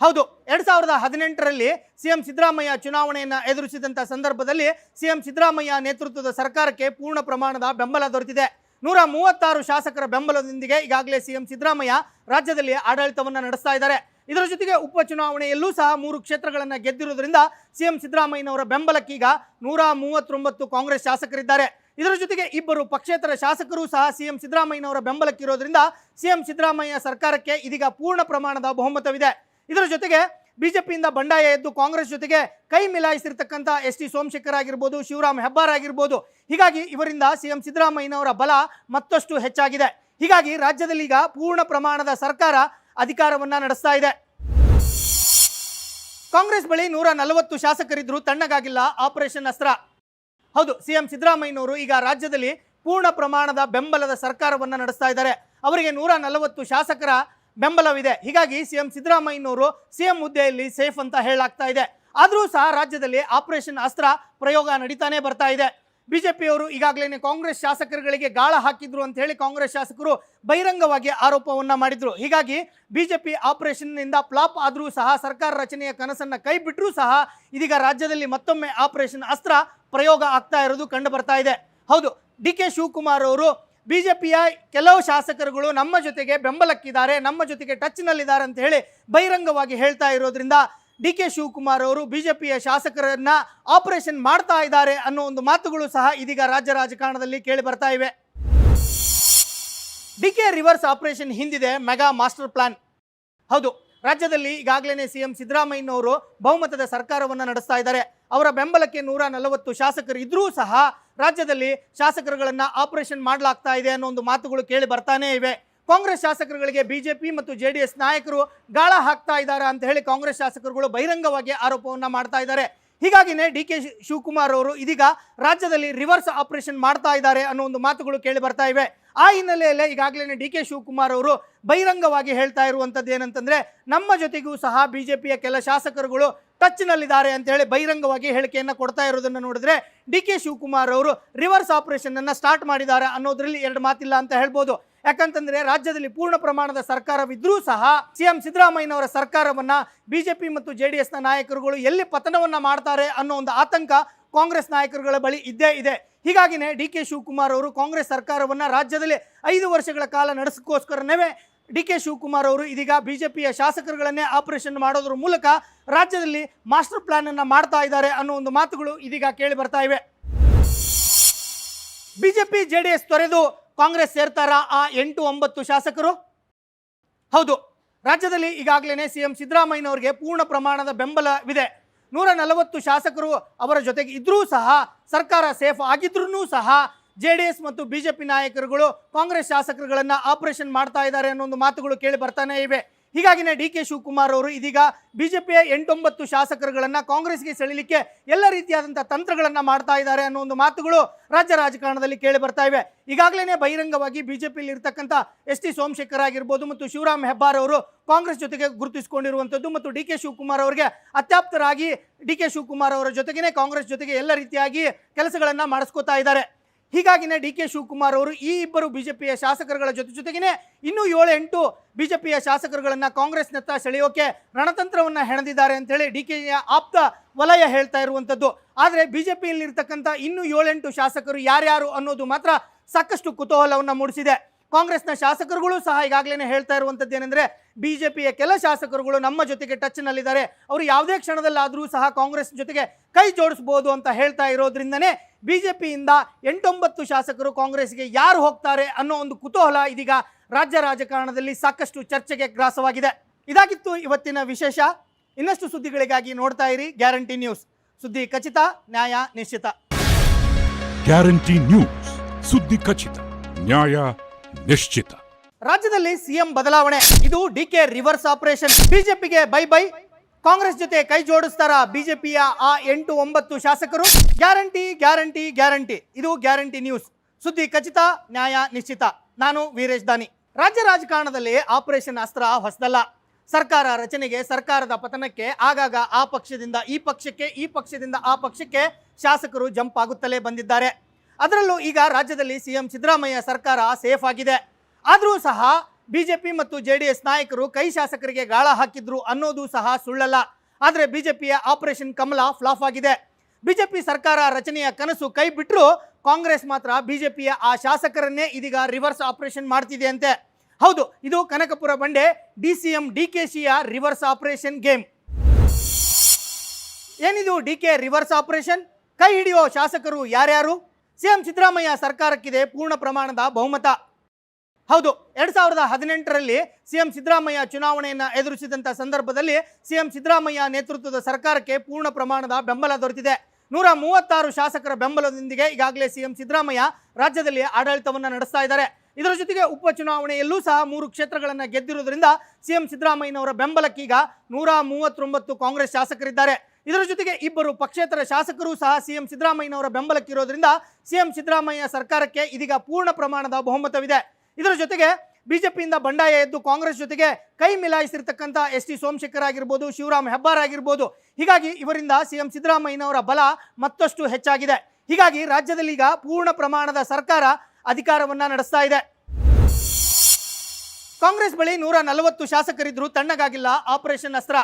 ಹೌದು, ಎರಡ್ ಸಾವಿರದ ಹದಿನೆಂಟರಲ್ಲಿ ಸಿಎಂ ಸಿದ್ದರಾಮಯ್ಯ ಚುನಾವಣೆಯನ್ನು ಎದುರಿಸಿದಂಥ ಸಂದರ್ಭದಲ್ಲಿ ಸಿಎಂ ಸಿದ್ದರಾಮಯ್ಯ ನೇತೃತ್ವದ ಸರ್ಕಾರಕ್ಕೆ ಪೂರ್ಣ ಪ್ರಮಾಣದ ಬೆಂಬಲ ದೊರೆತಿದೆ. ನೂರ ಮೂವತ್ತಾರು ಶಾಸಕರ ಬೆಂಬಲದೊಂದಿಗೆ ಈಗಾಗಲೇ ಸಿಎಂ ಸಿದ್ದರಾಮಯ್ಯ ರಾಜ್ಯದಲ್ಲಿ ಆಡಳಿತವನ್ನು ನಡೆಸ್ತಾ ಇದ್ದಾರೆ. ಇದರ ಜೊತೆಗೆ ಉಪಚುನಾವಣೆಯಲ್ಲೂ ಸಹ ಮೂರು ಕ್ಷೇತ್ರಗಳನ್ನು ಗೆದ್ದಿರುವುದರಿಂದ ಸಿಎಂ ಸಿದ್ದರಾಮಯ್ಯನವರ ಬೆಂಬಲಕ್ಕೀಗ ನೂರ ಮೂವತ್ತೊಂಬತ್ತು ಕಾಂಗ್ರೆಸ್ ಶಾಸಕರಿದ್ದಾರೆ. ಇದರ ಜೊತೆಗೆ ಇಬ್ಬರು ಪಕ್ಷೇತರ ಶಾಸಕರು ಸಹ ಸಿಎಂ ಸಿದ್ದರಾಮಯ್ಯನವರ ಬೆಂಬಲಕ್ಕಿರೋದ್ರಿಂದ ಸಿಎಂ ಸಿದ್ದರಾಮಯ್ಯ ಸರ್ಕಾರಕ್ಕೆ ಇದೀಗ ಪೂರ್ಣ ಪ್ರಮಾಣದ ಬಹುಮತವಿದೆ. ಇದರ ಜೊತೆಗೆ ಬಿಜೆಪಿಯಿಂದ ಬಂಡಾಯ ಎದ್ದು ಕಾಂಗ್ರೆಸ್ ಜೊತೆಗೆ ಕೈ ಮಿಲಾಯಿಸಿರ್ತಕ್ಕಂಥ ಎಸ್ ಟಿ ಸೋಮಶೇಖರ್ ಆಗಿರ್ಬೋದು ಶಿವರಾಮ್ ಹೆಬ್ಬಾರ್ ಆಗಿರ್ಬೋದು. ಹೀಗಾಗಿ ಇವರಿಂದ ಸಿಎಂ ಸಿದ್ದರಾಮಯ್ಯನವರ ಬಲ ಮತ್ತಷ್ಟು ಹೆಚ್ಚಾಗಿದೆ. ಹೀಗಾಗಿ ರಾಜ್ಯದಲ್ಲಿ ಈಗ ಪೂರ್ಣ ಪ್ರಮಾಣದ ಸರ್ಕಾರ ಅಧಿಕಾರವನ್ನ ನಡೆಸ್ತಾ ಇದೆ. ಕಾಂಗ್ರೆಸ್ ಬಳಿ ನೂರ ನಲವತ್ತು ಶಾಸಕರಿದ್ದರೂ ತಣ್ಣಗಾಗಿಲ್ಲ ಆಪರೇಷನ್ ಅಸ್ತ್ರ. ಹೌದು, ಸಿಎಂ ಸಿದ್ದರಾಮಯ್ಯನವರು ಈಗ ರಾಜ್ಯದಲ್ಲಿ ಪೂರ್ಣ ಪ್ರಮಾಣದ ಬೆಂಬಲದ ಸರ್ಕಾರವನ್ನು ನಡೆಸ್ತಾ ಇದ್ದಾರೆ. ಅವರಿಗೆ ನೂರ ನಲವತ್ತು ಶಾಸಕರ ಬೆಂಬಲವಿದೆ. ಹೀಗಾಗಿ ಸಿಎಂ ಸಿದ್ದರಾಮಯ್ಯನವರು ಸಿಎಂ ಹುದ್ದೆಯಲ್ಲಿ ಸೇಫ್ ಅಂತ ಹೇಳಲಾಗ್ತಾ ಇದೆ. ಆದರೂ ಸಹ ರಾಜ್ಯದಲ್ಲಿ ಆಪರೇಷನ್ ಅಸ್ತ್ರ ಪ್ರಯೋಗ ನಡೀತಾನೆ ಬರ್ತಾ ಇದೆ. ಬಿಜೆಪಿಯವರು ಈಗಾಗಲೇ ಕಾಂಗ್ರೆಸ್ ಶಾಸಕರುಗಳಿಗೆ ಗಾಳ ಹಾಕಿದ್ರು ಅಂತ ಹೇಳಿ ಕಾಂಗ್ರೆಸ್ ಶಾಸಕರು ಬಹಿರಂಗವಾಗಿ ಆರೋಪವನ್ನ ಮಾಡಿದ್ರು. ಹೀಗಾಗಿ ಬಿಜೆಪಿ ಆಪರೇಷನ್ನಿಂದ ಫ್ಲಾಪ್ ಆದರೂ ಸಹ ಸರ್ಕಾರ ರಚನೆಯ ಕನಸನ್ನ ಕೈಬಿಟ್ಟರೂ ಸಹ ಇದೀಗ ರಾಜ್ಯದಲ್ಲಿ ಮತ್ತೊಮ್ಮೆ ಆಪರೇಷನ್ ಅಸ್ತ್ರ ಪ್ರಯೋಗ ಆಗ್ತಾ ಇರೋದು ಕಂಡು ಬರ್ತಾ ಇದೆ. ಹೌದು ಡಿ ಕೆ ಶಿವಕುಮಾರ್ ಅವರು ಬಿ ಜೆ ಪಿಯ ಕೆಲವು ಶಾಸಕರುಗಳು ನಮ್ಮ ಜೊತೆಗೆ ಬೆಂಬಲಕ್ಕಿದ್ದಾರೆ, ನಮ್ಮ ಜೊತೆಗೆ ಟಚ್ನಲ್ಲಿದ್ದಾರೆ ಅಂತ ಹೇಳಿ ಬಹಿರಂಗವಾಗಿ ಹೇಳ್ತಾ ಇರೋದ್ರಿಂದ ಡಿ ಕೆ ಶಿವಕುಮಾರ್ ಅವರು ಬಿ ಜೆ ಪಿಯ ಶಾಸಕರನ್ನ ಆಪರೇಷನ್ ಮಾಡ್ತಾ ಇದ್ದಾರೆ ಅನ್ನೋ ಒಂದು ಮಾತುಗಳು ಸಹ ಇದೀಗ ರಾಜ್ಯ ರಾಜಕಾರಣದಲ್ಲಿ ಕೇಳಿ ಬರ್ತಾ ಇವೆ. ಡಿ ಕೆ ರಿವರ್ಸ್ ಆಪರೇಷನ್ ಹಿಂದಿದೆ, ಮೆಗಾ ಮಾಸ್ಟರ್ ಪ್ಲಾನ್. ಹೌದು ರಾಜ್ಯದಲ್ಲಿ ಈಗಾಗಲೇ ಸಿಎಂ ಸಿದ್ದರಾಮಯ್ಯನವರು ಬಹುಮತದ ಸರ್ಕಾರವನ್ನು ನಡೆಸ್ತಾ ಇದ್ದಾರೆ. ಅವರ ಬೆಂಬಲಕ್ಕೆ ನೂರ ನಲವತ್ತು ಶಾಸಕರು ಇದ್ರೂ ಸಹ ರಾಜ್ಯದಲ್ಲಿ ಶಾಸಕರುಗಳನ್ನು ಆಪರೇಷನ್ ಮಾಡಲಾಗ್ತಾ ಇದೆ ಅನ್ನೋ ಒಂದು ಮಾತುಗಳು ಕೇಳಿ ಬರ್ತಾನೇ ಇವೆ. ಕಾಂಗ್ರೆಸ್ ಶಾಸಕರುಗಳಿಗೆ ಬಿಜೆಪಿ ಮತ್ತು ಜೆ ನಾಯಕರು ಗಾಳ ಹಾಕ್ತಾ ಇದ್ದಾರೆ ಅಂತ ಹೇಳಿ ಕಾಂಗ್ರೆಸ್ ಶಾಸಕರುಗಳು ಬಹಿರಂಗವಾಗಿ ಆರೋಪವನ್ನು ಮಾಡ್ತಾ ಇದ್ದಾರೆ. ಹೀಗಾಗಿನೇ ಡಿ ಕೆ ಶಿವಕುಮಾರ್ ಅವರು ಇದೀಗ ರಾಜ್ಯದಲ್ಲಿ ರಿವರ್ಸ್ ಆಪರೇಷನ್ ಮಾಡ್ತಾ ಇದ್ದಾರೆ ಅನ್ನೋ ಒಂದು ಮಾತುಗಳು ಕೇಳಿ ಬರ್ತಾ ಇವೆ. ಆ ಹಿನ್ನೆಲೆಯಲ್ಲೇ ಈಗಾಗಲೇ ಡಿ ಕೆ ಶಿವಕುಮಾರ್ ಅವರು ಬಹಿರಂಗವಾಗಿ ಹೇಳ್ತಾ ಇರುವಂಥದ್ದು ಏನಂತಂದ್ರೆ, ನಮ್ಮ ಜೊತೆಗೂ ಸಹ ಬಿ ಜೆ ಪಿಯ ಕೆಲ ಶಾಸಕರುಗಳು ಟಚ್ನಲ್ಲಿದ್ದಾರೆ ಅಂತ ಹೇಳಿ ಬಹಿರಂಗವಾಗಿ ಹೇಳಿಕೆಯನ್ನು ಕೊಡ್ತಾ ಇರೋದನ್ನು ನೋಡಿದ್ರೆ, ಡಿ ಕೆ ಶಿವಕುಮಾರ್ ಅವರು ರಿವರ್ಸ್ ಆಪರೇಷನ್ ಅನ್ನ ಸ್ಟಾರ್ಟ್ ಮಾಡಿದ್ದಾರೆ ಅನ್ನೋದ್ರಲ್ಲಿ ಎರಡು ಮಾತಿಲ್ಲ ಅಂತ ಹೇಳ್ಬೋದು. ಯಾಕಂತಂದ್ರೆ, ರಾಜ್ಯದಲ್ಲಿ ಪೂರ್ಣ ಪ್ರಮಾಣದ ಸರ್ಕಾರವಿದ್ರೂ ಸಹ ಸಿಎಂ ಸಿದ್ದರಾಮಯ್ಯನವರ ಸರ್ಕಾರವನ್ನ ಬಿಜೆಪಿ ಮತ್ತು ಜೆ ಡಿ ಎಸ್ನ ನಾಯಕರುಗಳು ಎಲ್ಲಿ ಪತನವನ್ನ ಮಾಡ್ತಾರೆ ಅನ್ನೋ ಒಂದು ಆತಂಕ ಕಾಂಗ್ರೆಸ್ ನಾಯಕರುಗಳ ಬಳಿ ಇದ್ದೇ ಇದೆ. ಹೀಗಾಗಿನೇ ಡಿ ಕೆ ಶಿವಕುಮಾರ್ ಅವರು ಕಾಂಗ್ರೆಸ್ ಸರ್ಕಾರವನ್ನು ರಾಜ್ಯದಲ್ಲಿ ಐದು ವರ್ಷಗಳ ಕಾಲ ನಡೆಸೋಕ್ಕೋಸ್ಕರನೇ ಡಿ ಕೆ ಶಿವಕುಮಾರ್ ಅವರು ಇದೀಗ ಬಿ ಜೆ ಪಿಯ ಶಾಸಕರುಗಳನ್ನೇ ಆಪರೇಷನ್ ಮಾಡೋದ್ರ ಮೂಲಕ ರಾಜ್ಯದಲ್ಲಿ ಮಾಸ್ಟರ್ ಪ್ಲಾನ್ ಅನ್ನ ಮಾಡ್ತಾ ಇದ್ದಾರೆ ಅನ್ನೋ ಒಂದು ಮಾತುಗಳು ಇದೀಗ ಕೇಳಿ ಬರ್ತಾ ಇವೆ. ಬಿಜೆಪಿ ಎಸ್ ತೊರೆದು ಕಾಂಗ್ರೆಸ್ ಸೇರ್ತಾರ ಆ ಎಂಟು ಒಂಬತ್ತು ಶಾಸಕರು? ಹೌದು. ರಾಜ್ಯದಲ್ಲಿ ಈಗಾಗಲೇ ಸಿಎಂ ಸಿದ್ದರಾಮಯ್ಯನವರಿಗೆ ಪೂರ್ಣ ಪ್ರಮಾಣದ ಬೆಂಬಲವಿದೆ. ನೂರ ನಲವತ್ತು ಶಾಸಕರು ಅವರ ಜೊತೆಗೆ ಇದ್ರೂ ಸಹ ಸರ್ಕಾರ ಸೇಫ್ ಆಗಿದ್ರೂ ಸಹ ಜೆ ಡಿ ಎಸ್ ಮತ್ತು ಬಿಜೆಪಿ ನಾಯಕರುಗಳು ಕಾಂಗ್ರೆಸ್ ಶಾಸಕರುಗಳನ್ನ ಆಪರೇಷನ್ ಮಾಡ್ತಾ ಇದ್ದಾರೆ ಅನ್ನೋ ಒಂದು ಮಾತುಗಳು ಕೇಳಿ ಬರ್ತಾನೆ ಇವೆ. ಹೀಗಾಗಿನೇ ಡಿ ಕೆ ಶಿವಕುಮಾರ್ ಅವರು ಇದೀಗ ಬಿಜೆಪಿಯ ಎಂಟೊಂಬತ್ತು ಶಾಸಕರುಗಳನ್ನು ಕಾಂಗ್ರೆಸ್ಗೆ ಸೆಳಿಲಿಕ್ಕೆ ಎಲ್ಲ ರೀತಿಯಾದಂಥ ತಂತ್ರಗಳನ್ನ ಮಾಡ್ತಾ ಇದ್ದಾರೆ ಅನ್ನೋ ಒಂದು ಮಾತುಗಳು ರಾಜ್ಯ ರಾಜಕಾರಣದಲ್ಲಿ ಕೇಳಿ ಬರ್ತಾ ಇವೆ. ಈಗಾಗಲೇ ಬಹಿರಂಗವಾಗಿ ಬಿಜೆಪಿಯಲ್ಲಿ ಇರ್ತಕ್ಕಂಥ ಎಸ್ ಟಿ ಸೋಮಶೇಖರ್ ಆಗಿರ್ಬೋದು ಮತ್ತು ಶಿವರಾಮ್ ಹೆಬ್ಬಾರ್ ಅವರು ಕಾಂಗ್ರೆಸ್ ಜೊತೆಗೆ ಗುರುತಿಸಿಕೊಂಡಿರುವಂಥದ್ದು ಮತ್ತು ಡಿ ಕೆ ಶಿವಕುಮಾರ್ ಅವರಿಗೆ ಅತ್ಯಾಪ್ತರಾಗಿ ಡಿ ಕೆ ಶಿವಕುಮಾರ್ ಅವರ ಜೊತೆಗೇನೆ ಕಾಂಗ್ರೆಸ್ ಜೊತೆಗೆ ಎಲ್ಲ ರೀತಿಯಾಗಿ ಕೆಲಸಗಳನ್ನ ಮಾಡಿಸ್ಕೋತಾ ಇದ್ದಾರೆ. ಹೀಗಾಗಿನೇ ಡಿ ಕೆ ಶಿವಕುಮಾರ್ ಅವರು ಈ ಇಬ್ಬರು ಬಿಜೆಪಿಯ ಶಾಸಕರುಗಳ ಜೊತೆ ಜೊತೆಗೇನೆ ಇನ್ನೂ ಏಳು ಎಂಟು ಬಿಜೆಪಿಯ ಶಾಸಕರುಗಳನ್ನ ಕಾಂಗ್ರೆಸ್ನತ್ತ ಸೆಳೆಯೋಕೆ ರಣತಂತ್ರವನ್ನ ಹೆಣೆದಿದ್ದಾರೆ ಅಂತೇಳಿ ಡಿ ಕೆಯ ಆಪ್ತ ವಲಯ ಹೇಳ್ತಾ ಇರುವಂಥದ್ದು ಆದರೆ ಬಿಜೆಪಿಯಲ್ಲಿರ್ತಕ್ಕಂಥ ಇನ್ನೂ ಏಳೆಂಟು ಶಾಸಕರು ಯಾರ್ಯಾರು ಅನ್ನೋದು ಮಾತ್ರ ಸಾಕಷ್ಟು ಕುತೂಹಲವನ್ನು ಮೂಡಿಸಿದೆ. ಕಾಂಗ್ರೆಸ್ನ ಶಾಸಕರುಗಳು ಸಹ ಈಗಾಗಲೇ ಹೇಳ್ತಾ ಇರುವಂಥದ್ದು ಏನಂದ್ರೆ ಬಿಜೆಪಿಯ ಕೆಲ ಶಾಸಕರುಗಳು ನಮ್ಮ ಜೊತೆಗೆ ಟಚ್ನಲ್ಲಿದ್ದಾರೆ. ಅವರು ಯಾವುದೇ ಕ್ಷಣದಲ್ಲಾದರೂ ಸಹ ಕಾಂಗ್ರೆಸ್ ಜೊತೆಗೆ ಕೈ ಜೋಡಿಸ್ಬೋದು ಅಂತ ಹೇಳ್ತಾ ಇರೋದ್ರಿಂದನೇ ಪಿಯಿಂದ ಎಂಟೊಂಬತ್ತು ಶಾಸಕರು ಕಾಂಗ್ರೆಸ್ಗೆ ಯಾರು ಹೋಗ್ತಾರೆ ಅನ್ನೋ ಒಂದು ಕುತೂಹಲ ಇದೀಗ ರಾಜ್ಯ ರಾಜಕಾರಣದಲ್ಲಿ ಸಾಕಷ್ಟು ಚರ್ಚೆಗೆ ಗ್ರಾಸವಾಗಿದೆ. ಇದಾಗಿತ್ತು ಇವತ್ತಿನ ವಿಶೇಷ. ಇನ್ನಷ್ಟು ಸುದ್ದಿಗಳಿಗಾಗಿ ನೋಡ್ತಾ ಇರಿ ಗ್ಯಾರಂಟಿ ನ್ಯೂಸ್. ಸುದ್ದಿ ಖಚಿತ, ನ್ಯಾಯ ನಿಶ್ಚಿತ. Guarantee news. ಸುದ್ದಿ ಖಚಿತ, ನ್ಯಾಯ ನಿಶ್ಚಿತ. ರಾಜ್ಯದಲ್ಲಿ ಸಿಎಂ ಬದಲಾವಣೆ, ಇದು ಡಿ ಕೆ ರಿವರ್ಸ್ ಆಪರೇಷನ್. ಬಿಜೆಪಿಗೆ ಬೈ ಬೈ. ಕಾಂಗ್ರೆಸ್ ಜೊತೆ ಕೈ ಜೋಡಿಸ್ತಾರ ಬಿಜೆಪಿಯ ಆ ಎಂಟು ಒಂಬತ್ತು ಶಾಸಕರು? Guarantee guarantee guarantee. ಇದು ಗ್ಯಾರಂಟಿ ನ್ಯೂಸ್. ಸುದ್ದಿ ಖಚಿತ, ನ್ಯಾಯ ನಿಶ್ಚಿತ. ನಾನು ವೀರೇಶ್ ದಾನಿ. ರಾಜ್ಯ ರಾಜಕಾರಣದಲ್ಲಿ ಆಪರೇಷನ್ ಅಸ್ತ್ರ ಹೊಸದಲ್ಲ. ಸರ್ಕಾರ ರಚನೆಗೆ, ಸರ್ಕಾರದ ಪತನಕ್ಕೆ, ಆಗಾಗ ಆ ಪಕ್ಷದಿಂದ ಈ ಪಕ್ಷಕ್ಕೆ, ಈ ಪಕ್ಷದಿಂದ ಆ ಪಕ್ಷಕ್ಕೆ ಶಾಸಕರು ಜಂಪ್ ಆಗುತ್ತಲೇ ಬಂದಿದ್ದಾರೆ. ಅದರಲ್ಲೂ ಈಗ ರಾಜ್ಯದಲ್ಲಿ ಸಿಎಂ ಸಿದ್ದರಾಮಯ್ಯ ಸರ್ಕಾರ ಸೇಫ್ ಆಗಿದೆ. ಆದರೂ ಸಹ ಬಿಜೆಪಿ ಮತ್ತು ಜೆ ಡಿ ಎಸ್ ನಾಯಕರು ಕೈ ಶಾಸಕರಿಗೆ ಗಾಳ ಹಾಕಿದ್ರು ಅನ್ನೋದು ಸಹ ಸುಳ್ಳಲ್ಲ. ಆದರೆ ಬಿಜೆಪಿಯ ಆಪರೇಷನ್ ಕಮಲ ಫ್ಲಾಪ್ ಆಗಿದೆ. ಬಿಜೆಪಿ ಸರ್ಕಾರ ರಚನೆಯ ಕನಸು ಕೈ ಬಿಟ್ಟರು ಕಾಂಗ್ರೆಸ್ ಮಾತ್ರ ಬಿಜೆಪಿಯ ಆ ಶಾಸಕರನ್ನೇ ಇದೀಗ ರಿವರ್ಸ್ ಆಪರೇಷನ್ ಮಾಡ್ತಿದೆ ಅಂತೆ. ಹೌದು, ಇದು ಕನಕಪುರ ಬಂಡೆ D C M D K ಶಿಯ reverse operation game. ಏನಿದು ಡಿ ಕೆ ರಿವರ್ಸ್ ಆಪರೇಷನ್? ಕೈ ಹಿಡಿಯೋ ಶಾಸಕರು ಯಾರ್ಯಾರು? ಸಿಎಂ ಸಿದ್ದರಾಮಯ್ಯ ಸರ್ಕಾರಕ್ಕಿದೆ ಪೂರ್ಣ ಪ್ರಮಾಣದ ಬಹುಮತ. ಹೌದು, ಎರಡು ಸಾವಿರದ ಹದಿನೆಂಟರಲ್ಲಿ ಸಿಎಂ ಸಿದ್ದರಾಮಯ್ಯ ಚುನಾವಣೆಯನ್ನು ಎದುರಿಸಿದಂಥ ಸಂದರ್ಭದಲ್ಲಿ ಸಿಎಂ ಸಿದ್ದರಾಮಯ್ಯ ನೇತೃತ್ವದ ಸರ್ಕಾರಕ್ಕೆ ಪೂರ್ಣ ಪ್ರಮಾಣದ ಬೆಂಬಲ ದೊರೆತಿದೆ. ನೂರ ಮೂವತ್ತಾರು ಶಾಸಕರ ಬೆಂಬಲದೊಂದಿಗೆ ಈಗಾಗಲೇ ಸಿಎಂ ಸಿದ್ದರಾಮಯ್ಯ ರಾಜ್ಯದಲ್ಲಿ ಆಡಳಿತವನ್ನು ನಡೆಸ್ತಾ ಇದ್ದಾರೆ. ಇದರ ಜೊತೆಗೆ ಉಪಚುನಾವಣೆಯಲ್ಲೂ ಸಹ ಮೂರು ಕ್ಷೇತ್ರಗಳನ್ನು ಗೆದ್ದಿರುವುದರಿಂದ ಸಿಎಂ ಸಿದ್ದರಾಮಯ್ಯನವರ ಬೆಂಬಲಕ್ಕೀಗ ನೂರ ಮೂವತ್ತೊಂಬತ್ತು ಕಾಂಗ್ರೆಸ್ ಶಾಸಕರಿದ್ದಾರೆ. ಇದರ ಜೊತೆಗೆ ಇಬ್ಬರು ಪಕ್ಷೇತರ ಶಾಸಕರು ಸಹ ಸಿಎಂ ಸಿದ್ದರಾಮಯ್ಯನವರ ಬೆಂಬಲಕ್ಕಿರೋದ್ರಿಂದ ಸಿಎಂ ಸಿದ್ದರಾಮಯ್ಯ ಸರ್ಕಾರಕ್ಕೆ ಇದೀಗ ಪೂರ್ಣ ಪ್ರಮಾಣದ ಬಹುಮತವಿದೆ. ಇದರ ಜೊತೆಗೆ ಬಿಜೆಪಿಯಿಂದ ಬಂಡಾಯ ಎದ್ದು ಕಾಂಗ್ರೆಸ್ ಜೊತೆಗೆ ಕೈ ಮಿಲಾಯಿಸಿರ್ತಕ್ಕಂಥ ಎಸ್ ಟಿ ಸೋಮಶೇಖರ್ ಆಗಿರ್ಬೋದು, ಶಿವರಾಮ್ ಹೆಬ್ಬಾರ್ ಆಗಿರ್ಬೋದು, ಹೀಗಾಗಿ ಇವರಿಂದ ಸಿಎಂ ಸಿದ್ದರಾಮಯ್ಯನವರ ಬಲ ಮತ್ತಷ್ಟು ಹೆಚ್ಚಾಗಿದೆ. ಹೀಗಾಗಿ ರಾಜ್ಯದಲ್ಲಿ ಈಗ ಪೂರ್ಣ ಪ್ರಮಾಣದ ಸರ್ಕಾರ ಅಧಿಕಾರವನ್ನ ನಡೆಸ್ತಾ ಇದೆ. ಕಾಂಗ್ರೆಸ್ ಬಳಿ ನೂರ ನಲವತ್ತು ಶಾಸಕರಿದ್ದರೂ ತಣ್ಣಗಾಗಿಲ್ಲ ಆಪರೇಷನ್ ಅಸ್ತ್ರ.